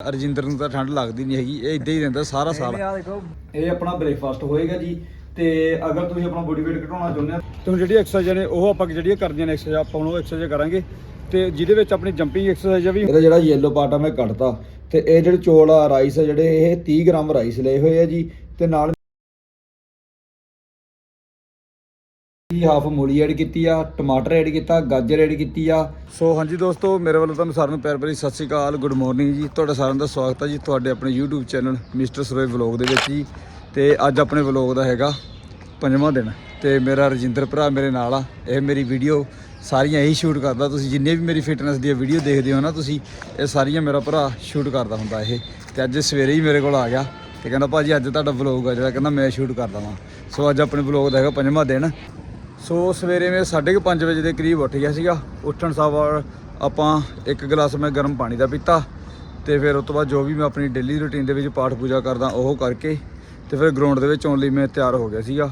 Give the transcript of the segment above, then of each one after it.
ਅਰਜਿੰਦਰ ਨੂੰ ਤਾਂ ਠੰਡ ਲੱਗਦੀ ਨਹੀਂ ਹੈਗੀ, ਇਹ ਇਦਾਂ ਹੀ ਰਹਿੰਦਾ ਸਾਰਾ ਸਾਲ। ਆ ਦੇਖੋ, ਇਹ ਆਪਣਾ ਬ੍ਰੇਕਫਾਸਟ ਹੋਏਗਾ ਜੀ, ਤੇ ਅਗਰ ਤੁਸੀਂ ਆਪਣਾ ਬੋਡੀ weight ਘਟਾਉਣਾ ਚਾਹੁੰਦੇ ਹੋ, ਤਾਂ ਜਿਹੜੀ ਐਕਸਰਸਾਈਜ਼ ਨੇ, ਉਹ ਆਪਾਂ ਜਿਹੜੀਆਂ ਕਰਦੀਆਂ ਨੇ ਐਕਸਰਸਾਈਜ਼ ਆਪਾਂ ਉਹ ਐਕਸਰਸਾਈਜ਼ ਕਰਾਂਗੇ। ਤੇ ਜਿਹਦੇ ਵਿੱਚ ਆਪਣੀ ਜੰਪਿੰਗ ਐਕਸਰਸਾਈਜ਼ ਵੀ, ਇਹਦਾ ਜਿਹੜਾ ਯੈਲੋ ਪਾਰਟ ਆ, ਮੈਂ ਕੱਢਤਾ। ਤੇ ਇਹ ਜਿਹੜੇ ਚੋਲ ਆ ਰਾਈਸ ਆ ਜਿਹੜੇ, ਇਹ 30 ਗ੍ਰਾਮ ਰਾਈਸ ਲਏ ਹੋਏ ਆ ਜੀ, ਤੇ ਨਾਲ ਜੀ ਹਾਫ ਮੂਲੀ ਐਡ ਕੀਤੀ ਆ, ਟਮਾਟਰ ਐਡ ਕੀਤਾ, ਗਾਜਰ ਐਡ ਕੀਤੀ ਆ। ਸੋ ਹਾਂਜੀ ਦੋਸਤੋ, ਮੇਰੇ ਵੱਲੋਂ ਤੁਹਾਨੂੰ ਸਾਰਿਆਂ ਨੂੰ ਪਿਆਰ ਭਰੀ ਸਤਿ ਸ਼੍ਰੀ ਅਕਾਲ ਗੁੱਡ ਮਾਰਨਿੰਗ ਜੀ। ਤੁਹਾਡਾ ਸਾਰਿਆਂ ਦਾ ਸਵਾਗਤ ਹੈ ਜੀ ਤੁਹਾਡੇ ਆਪਣੇ YouTube channel mister Saroye vlog ਦੇ ਵਿੱਚ ਜੀ। ਤੇ ਅੱਜ ਆਪਣੇ ਵਲੌਗ ਦਾ ਹੈਗਾ ਪੰਜਵਾਂ ਦਿਨ। ਤੇ ਮੇਰਾ ਰਜਿੰਦਰ ਭਰਾ ਮੇਰੇ ਨਾਲ ਆ, ਇਹ ਮੇਰੀ ਵੀਡੀਓ ਸਾਰੀਆਂ ਇਹੀ ਸ਼ੂਟ ਕਰਦਾ। ਤੁਸੀਂ ਜਿੰਨੇ ਵੀ ਮੇਰੀ ਫਿਟਨੈਸ ਦੀਆਂ ਵੀਡੀਓ ਦੇਖਦੇ ਹੋ ਨਾ ਤੁਸੀਂ, ਇਹ ਸਾਰੀਆਂ ਮੇਰਾ ਭਰਾ ਸ਼ੂਟ ਕਰਦਾ ਹੁੰਦਾ ਇਹ। ਤੇ ਅੱਜ ਸਵੇਰੇ ਹੀ ਮੇਰੇ ਕੋਲ ਆ ਗਿਆ। ਤੇ ਕਹਿੰਦਾ, ਭਾਜੀ, ਅੱਜ ਤੁਹਾਡਾ ਵਲੌਗ ਆ ਜਿਹੜਾ, ਕਹਿੰਦਾ, ਮੈਂ ਸ਼ੂਟ ਕਰਦਾ ਵਾਂ। ਸੋ ਅੱਜ ਆਪਣੇ ਵਲੌਗ ਦਾ ਹੈਗਾ ਪੰਜਵਾਂ ਦਿਨ। ਸੋ ਸਵੇਰੇ ਮੈਂ 5:30 ਵਜੇ ਦੇ ਕਰੀਬ ਉੱਠ ਗਿਆ ਸੀਗਾ। ਉੱਠਣ ਸਾਰ ਆਪਾਂ ਇੱਕ ਗਲਾਸ ਮੈਂ ਗਰਮ ਪਾਣੀ ਦਾ ਪੀਤਾ ਤੇ ਫਿਰ ਉਸ ਤੋਂ ਬਾਅਦ ਜੋ ਵੀ ਮੈਂ ਆਪਣੀ ਡੇਲੀ ਰੁਟੀਨ ਦੇ ਵਿੱਚ ਪਾਠ ਪੂਜਾ ਕਰਦਾ ਉਹ ਕਰਕੇ ਤੇ ਫਿਰ ਗਰਾਊਂਡ ਦੇ ਵਿੱਚ ਆਉਣ ਲਈ ਮੈਂ ਤਿਆਰ ਹੋ ਗਿਆ ਸੀਗਾ।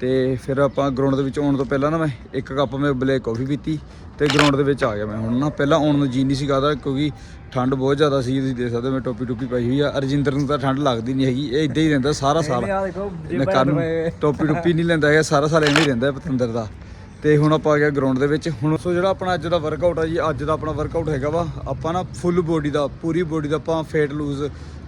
ਤੇ ਫਿਰ ਆਪਾਂ ਗਰਾਊਂਡ ਦੇ ਵਿੱਚ ਆਉਣ ਤੋਂ ਪਹਿਲਾਂ ਨਾ ਮੈਂ ਇੱਕ ਕੱਪ ਮੈਂ ਬਲੈਕ ਕਾਫੀ ਪੀਤੀ ਤੇ ਗਰਾਊਂਡ ਦੇ ਵਿੱਚ ਆ ਗਿਆ ਮੈਂ ਹੁਣ ਨਾ ਪਹਿਲਾਂ ਆਉਣ ਨੂੰ ਜੀ ਨਹੀਂ ਸੀ ਕਰਦਾ ਕਿਉਂਕਿ ਠੰਡ ਬਹੁਤ ਜ਼ਿਆਦਾ ਸੀ ਤੁਸੀਂ ਦੇਖ ਸਕਦੇ ਮੈਂ ਟੋਪੀ ਟੋਪੀ ਪਾਈ ਹੋਈ ਆ। ਅਰਜਿੰਦਰ ਨੂੰ ਤਾਂ ਠੰਡ ਲੱਗਦੀ ਨਹੀਂ ਹੈਗੀ ਇਹ ਇਦਾਂ ਹੀ ਰਹਿੰਦਾ ਸਾਰਾ ਸਾਲ। ਕੰਨ ਟੋਪੀ ਟੋਪੀ ਨਹੀਂ ਲੈਂਦਾ ਹੈਗਾ ਸਾਰਾ ਸਾਲ ਐਵੇਂ ਹੀ ਰਹਿੰਦਾ ਪਤੰਦਰ ਦਾ। ਤੇ ਹੁਣ ਆਪਾਂ ਆ ਗਿਆ ਗਰਾਊਂਡ ਦੇ ਵਿੱਚ। ਹੁਣ ਸੋ ਜਿਹੜਾ ਆਪਣਾ ਅੱਜ ਦਾ ਵਰਕਆਊਟ ਆ ਜੀ ਅੱਜ ਦਾ ਆਪਣਾ ਵਰਕਆਊਟ ਹੈਗਾ ਵਾ ਆਪਾਂ ਨਾ ਫੁੱਲ ਬੋਡੀ ਦਾ ਪੂਰੀ ਬੋਡੀ ਦਾ ਆਪਾਂ ਫੇਟ ਲੂਜ਼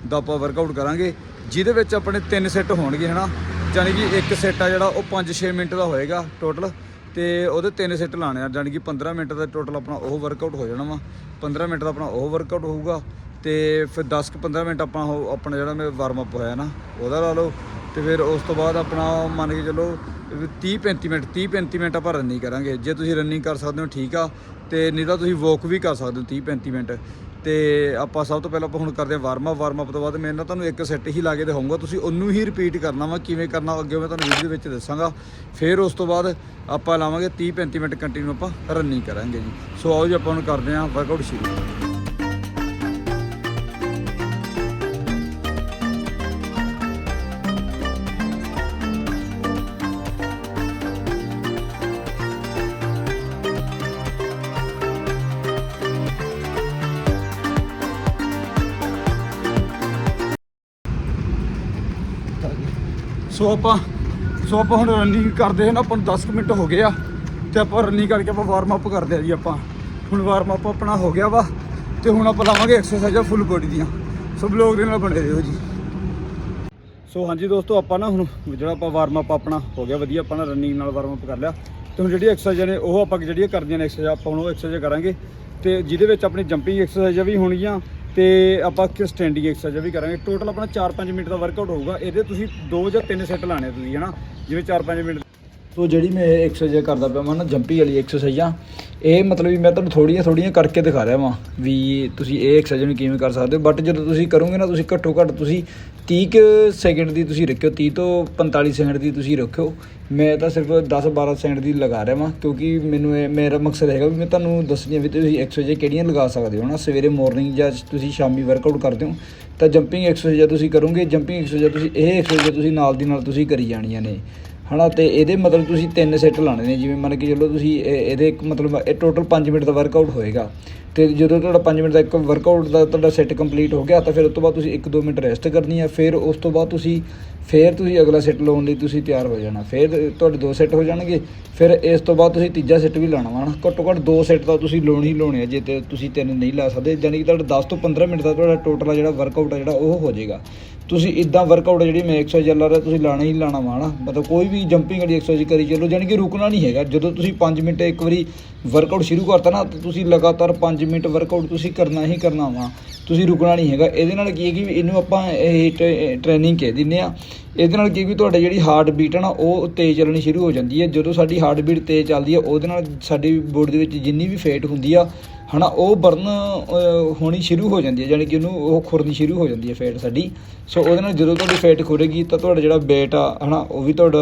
ਦਾ ਆਪਾਂ ਵਰਕਆਊਟ ਕਰਾਂਗੇ ਜਿਹਦੇ ਵਿੱਚ ਆਪਣੇ ਤਿੰਨ ਸੈੱਟ ਹੋਣਗੇ ਹਨਾ? ਯਾਨੀ ਕਿ ਇੱਕ ਸੈੱਟ ਆ ਜਿਹੜਾ, ਉਹ 5-6 ਮਿੰਟ ਦਾ ਹੋਏਗਾ ਟੋਟਲ ਤੇ ਉਹਦੇ ਤਿੰਨ ਸੈੱਟ ਲਾਣੇ ਆ ਯਾਨੀ ਕਿ 15 ਮਿੰਟ ਦਾ ਟੋਟਲ ਆਪਣਾ ਉਹ ਵਰਕਆਊਟ ਹੋ ਜਾਣਾ ਵਾ। 15 ਮਿੰਟ ਦਾ ਆਪਣਾ ਉਹ ਵਰਕਆਊਟ ਹੋਊਗਾ ਤੇ ਫਿਰ 10 ਕੁ 15 ਮਿੰਟ ਆਪਾਂ ਉਹ, ਆਪਣਾ ਜਿਹੜਾ ਮੈਂ ਵਾਰਮ ਅਪ ਹੋਇਆ ਨਾ, ਉਹਦਾ ਲਾ ਲਓ। ਤੇ ਫਿਰ ਉਸ ਤੋਂ ਬਾਅਦ ਆਪਣਾ ਮੰਨ ਕੇ ਚੱਲੋ 30 35 ਮਿੰਟ 30 35 ਮਿੰਟ ਆਪਾਂ ਰਨਿੰਗ ਕਰਾਂਗੇ। ਜੇ ਤੁਸੀਂ ਰਨਿੰਗ ਕਰ ਸਕਦੇ ਹੋ, ਠੀਕ ਆ। ਤੇ ਨਹੀਂ ਤਾਂ ਤੁਸੀਂ ਵਾਕ ਵੀ ਕਰ ਸਕਦੇ ਹੋ 30 35 ਮਿੰਟ। ਤੇ ਆਪਾਂ ਸਭ ਤੋਂ ਪਹਿਲਾਂ ਆਪਾਂ ਹੁਣ ਕਰਦੇ ਹਾਂ ਵਾਰਮ ਅਪ ਵਾਰਮ ਅਪ ਤੋਂ ਬਾਅਦ ਮੈਂ ਨਾ ਤੁਹਾਨੂੰ ਇੱਕ ਸੈੱਟ ਹੀ ਲਾ ਕੇ ਦਿਖਾਉਂਗਾ ਤੁਸੀਂ ਉਹਨੂੰ ਹੀ ਰਿਪੀਟ ਕਰਨਾ ਵਾ, ਕਿਵੇਂ ਕਰਨਾ, ਅੱਗੇ ਮੈਂ ਤੁਹਾਨੂੰ ਵੀਡੀਓ ਵਿੱਚ ਦੱਸਾਂਗਾ। ਫਿਰ ਉਸ ਤੋਂ ਬਾਅਦ ਆਪਾਂ ਲਾਵਾਂਗੇ 30 35 ਮਿੰਟ ਕੰਟੀਨਿਊ ਆਪਾਂ ਰਨਿੰਗ ਕਰਾਂਗੇ ਜੀ। ਸੋ ਆਓ ਜੀ ਆਪਾਂ ਹੁਣ ਕਰਦੇ ਹਾਂ ਵਰਕਆਊਟ ਸ਼ੁਰੂ। ਸੋ ਆਪਾਂ ਸੋ ਆਪਾਂ ਹੁਣ ਰਨਿੰਗ ਕਰਦੇ ਹਾਂ ਨਾ, ਆਪਾਂ ਨੂੰ 10 ਕੁ ਮਿੰਟ ਹੋ ਗਏ ਆ। ਤੇ ਆਪਾਂ ਰਨਿੰਗ ਕਰਕੇ ਆਪਾਂ ਵਾਰਮ ਅਪ ਕਰਦੇ ਆ ਜੀ ਆਪਾਂ। ਹੁਣ ਵਾਰਮ ਅਪ ਆਪਣਾ ਹੋ ਗਿਆ ਵਾ। ਤੇ ਹੁਣ ਆਪਾਂ ਲਾਵਾਂਗੇ ਐਕਸਰਸਾਈਜ਼ਾਂ ਫੁੱਲ ਬੋਡੀ ਦੀਆਂ। ਸੋ ਬਲੌਗ ਦੇ ਨਾਲ ਬਣੇ ਰਹੋ ਜੀ। ਸੋ ਹਾਂਜੀ ਦੋਸਤੋ, ਆਪਾਂ ਨਾ ਹੁਣ ਜਿਹੜਾ ਆਪਾਂ ਵਾਰਮ ਅਪ ਆਪਣਾ ਹੋ ਗਿਆ, ਵਧੀਆ ਆਪਾਂ ਨਾ ਰਨਿੰਗ ਨਾਲ ਵਾਰਮ ਅਪ ਕਰ ਲਿਆ। ਤੇ ਹੁਣ ਜਿਹੜੀ ਐਕਸਰਸਾਈਜ਼ਾਂ ਨੇ, ਉਹ ਆਪਾਂ ਜਿਹੜੀਆਂ ਕਰਦੀਆਂ ਨੇ ਐਕਸਰਸਾਈਜ਼ ਆਪਾਂ ਹੁਣ ਉਹ ਐਕਸਰਸਾਈਜ਼ ਕਰਾਂਗੇ। ਤੇ ਜਿਹਦੇ ਵਿੱਚ ਆਪਣੀ ਜੰਪਿੰਗ ਐਕਸਰਸਾਈਜ਼ਾਂ ਵੀ ਹੋਣਗੀਆਂ ਤੇ ਆਪਾਂ ਕਿ ਸਟੈਂਡਿੰਗ ਐਕਸਰਸਾਈਜ਼ ਵੀ ਕਰਾਂਗੇ। ਟੋਟਲ ਆਪਣਾ 4-5 ਮਿੰਟ ਦਾ ਵਰਕਆਊਟ ਹੋਊਗਾ। ਇਹਦੇ ਤੁਸੀਂ 2 ਜਾਂ 3 ਸੈੱਟ ਲਾਣੇ ਤੁਸੀਂ, ਹਨਾ? ਜਿਵੇਂ 4-5 ਮਿੰਟ ਸੋ ਜਿਹੜੀ ਮੈਂ ਐਕਸਰਸਾਈਜ਼ ਕਰਦਾ ਪਿਆ ਮੈਂ ਨਾ, ਜੰਪੀ ਵਾਲੀ ਐਕਸਰਸਾਈਜ਼ਾਂ ਇਹ ਮਤਲਬ ਵੀ ਮੈਂ ਤੁਹਾਨੂੰ ਥੋੜੀਆਂ ਥੋੜੀਆਂ ਕਰਕੇ ਦਿਖਾ ਰਿਹਾ ਵਾਂ ਵੀ ਤੁਸੀਂ ਇਹ ਐਕਸਰਸਾਈਜ਼ ਨੂੰ ਕਿਵੇਂ ਕਰ ਸਕਦੇ ਹੋ। ਬਟ ਜਦੋਂ ਤੁਸੀਂ ਕਰੋਗੇ ਨਾ, ਤੁਸੀਂ ਘੱਟੋ ਘੱਟ ਤੁਸੀਂ 30 ਕੁ ਸੈਕਿੰਡ ਦੀ ਤੁਸੀਂ ਰੱਖਿਓ 30 ਤੋਂ 45 ਸੈਕਿੰਡ ਦੀ ਤੁਸੀਂ ਰੱਖਿਓ। ਮੈਂ ਤਾਂ ਸਿਰਫ 10 12 ਸੈਕਿੰਡ ਦੀ ਲਗਾ ਰਿਹਾ ਵਾਂ, ਕਿਉਂਕਿ ਮੈਨੂੰ ਇਹ ਮੇਰਾ ਮਕਸਦ ਹੈਗਾ ਵੀ ਮੈਂ ਤੁਹਾਨੂੰ ਦੱਸਣੀ ਵੀ ਤੁਸੀਂ ਐਕਸਰਸਾਈਜ਼ ਕਿਹੜੀਆਂ ਲਗਾ ਸਕਦੇ ਹੋ ਨਾ। ਸਵੇਰੇ ਮਾਰਨਿੰਗ ਜਾਂ ਤੁਸੀਂ ਸ਼ਾਮੀ ਵਰਕਆਊਟ ਕਰਦੇ ਹੋ, ਤਾਂ ਜੰਪਿੰਗ ਐਕਸਰਸਾਈਜ਼ ਤੁਸੀਂ ਕਰੋਗੇ। ਜੰਪਿੰਗ ਐਕਸਰਸਾਈਜ਼ ਤੁਸੀਂ ਇਹ ਐਕਸਰਸਾਈਜ਼ ਤੁਸੀਂ ਨਾਲ ਦੀ ਨਾਲ ਤੁਸੀਂ ਕਰੀ ਜਾਣੀਆਂ ਨੇ। ਹਨਾ, ਤੇ ਇਹਦੇ ਮਤਲਬ ਤੁਸੀਂ ਤਿੰਨ ਸੈੱਟ ਲਾਣੇ ਨੇ, ਜਿਵੇਂ ਮੰਨ ਕੇ ਚੱਲੋ ਤੁਸੀਂ ਇਹ- ਇਹਦੇ ਇੱਕ ਮਤਲਬ ਇਹ ਟੋਟਲ 5 ਮਿੰਟ ਦਾ ਵਰਕਆਊਟ ਹੋਏਗਾ। ਤੇ ਜਦੋਂ ਤੁਹਾਡਾ 5 ਮਿੰਟ ਦਾ ਇੱਕ ਵਰਕਆਊਟ ਦਾ ਤੁਹਾਡਾ ਸੈੱਟ ਕੰਪਲੀਟ ਹੋ ਗਿਆ, ਤਾਂ ਫਿਰ ਉਸ ਤੋਂ ਬਾਅਦ ਤੁਸੀਂ 1-2 ਮਿੰਟ ਰੈਸਟ ਕਰਨੀ ਹੈ ਫਿਰ ਉਸ ਤੋਂ ਬਾਅਦ ਤੁਸੀਂ, ਫਿਰ ਤੁਸੀਂ ਅਗਲਾ ਸੈੱਟ ਲਾਉਣ ਲਈ ਤੁਸੀਂ ਤਿਆਰ ਹੋ ਜਾਣਾ। ਫਿਰ ਤੁਹਾਡੇ ਦੋ ਸੈੱਟ ਹੋ ਜਾਣਗੇ, ਫਿਰ ਇਸ ਤੋਂ ਬਾਅਦ ਤੁਸੀਂ ਤੀਜਾ ਸੈੱਟ ਵੀ ਲਾਉਣਾ ਵਾ। ਘੱਟੋ ਘੱਟ ਦੋ ਸੈੱਟ ਤਾਂ ਤੁਸੀਂ ਲਾਉਣੇ ਹੀ ਲਾਉਣੇ ਆ, ਜੇ ਤੇ ਤੁਸੀਂ ਤਿੰਨ ਨਹੀਂ ਲਾ ਸਕਦੇ ਯਾਨੀ ਕਿ ਤੁਹਾਡਾ 10 ਤੋਂ 15 ਮਿੰਟ ਦਾ ਤੁਹਾਡਾ ਟੋਟਲ ਆ ਜਿਹੜਾ ਵਰਕਆਊਟ ਆ ਜਿਹੜਾ, ਉਹ ਹੋ ਜਾਏਗਾ। ਤੁਸੀਂ ਇਦਾਂ ਵਰਕਆਊਟ ਜਿਹੜੀ ਮੈਂ ਐਕਸਰਸਾਈਜ਼ ਚੱਲ ਰਿਹਾ, ਤੁਸੀਂ ਲਾਣਾ ਹੀ ਲਾਣਾ ਵਾ ਨਾ। ਮਤਲਬ ਕੋਈ ਵੀ ਜੰਪਿੰਗ ਵਾਲੀ ਐਕਸਰਸਾਈਜ਼ ਕਰੀ ਚੱਲੋ ਯਾਨੀ ਕਿ ਰੁਕਣਾ ਨਹੀਂ ਹੈਗਾ। ਜਦੋਂ ਤੁਸੀਂ 5 ਮਿੰਟ ਇੱਕ ਵਾਰੀ ਵਰਕਆਊਟ ਸ਼ੁਰੂ ਕਰਤਾ ਨਾ, ਤਾਂ ਤੁਸੀਂ ਲਗਾਤਾਰ 5 ਮਿੰਟ ਵਰਕਆਊਟ ਤੁਸੀਂ ਕਰਨਾ ਹੀ ਕਰਨਾ ਵਾ। ਤੁਸੀਂ ਰੁਕਣਾ ਨਹੀਂ ਹੈਗਾ। ਇਹਦੇ ਨਾਲ ਕੀ ਹੈ ਕਿ ਇਹਨੂੰ ਆਪਾਂ ਇਹ ਟ੍ਰੇਨਿੰਗ ਕਹਿ ਦਿੰਦੇ ਆ। ਇਹਦੇ ਨਾਲ ਕੀ ਵੀ ਤੁਹਾਡੇ ਜਿਹੜੀ ਹਾਰਟ ਬੀਟ ਹੈ ਨਾ, ਉਹ ਤੇਜ਼ ਚੱਲਣੀ ਸ਼ੁਰੂ ਹੋ ਜਾਂਦੀ ਹੈ। ਜਦੋਂ ਸਾਡੀ ਹਾਰਟ ਬੀਟ ਤੇਜ਼ ਚੱਲਦੀ ਹੈ, ਉਹਦੇ ਨਾਲ ਸਾਡੀ ਬੋਡੀ ਦੇ ਵਿੱਚ ਜਿੰਨੀ ਵੀ ਫੈਟ ਹੁੰਦੀ ਆ ਹਨਾ, ਉਹ ਬਰਨ ਹੋਣੀ ਸ਼ੁਰੂ ਹੋ ਜਾਂਦੀ ਹੈ ਯਾਨੀ ਕਿ ਉਹਨੂੰ ਉਹ ਖੁਰਨੀ ਸ਼ੁਰੂ ਹੋ ਜਾਂਦੀ ਹੈ ਫੈਟ ਸਾਡੀ। ਸੋ ਉਹਦੇ ਨਾਲ ਜਦੋਂ ਤੁਹਾਡੀ ਫੈਟ ਖੁਰੇਗੀ, ਤਾਂ ਤੁਹਾਡਾ ਜਿਹੜਾ weight ਆ, ਹਨਾ, ਉਹ ਵੀ ਤੁਹਾਡਾ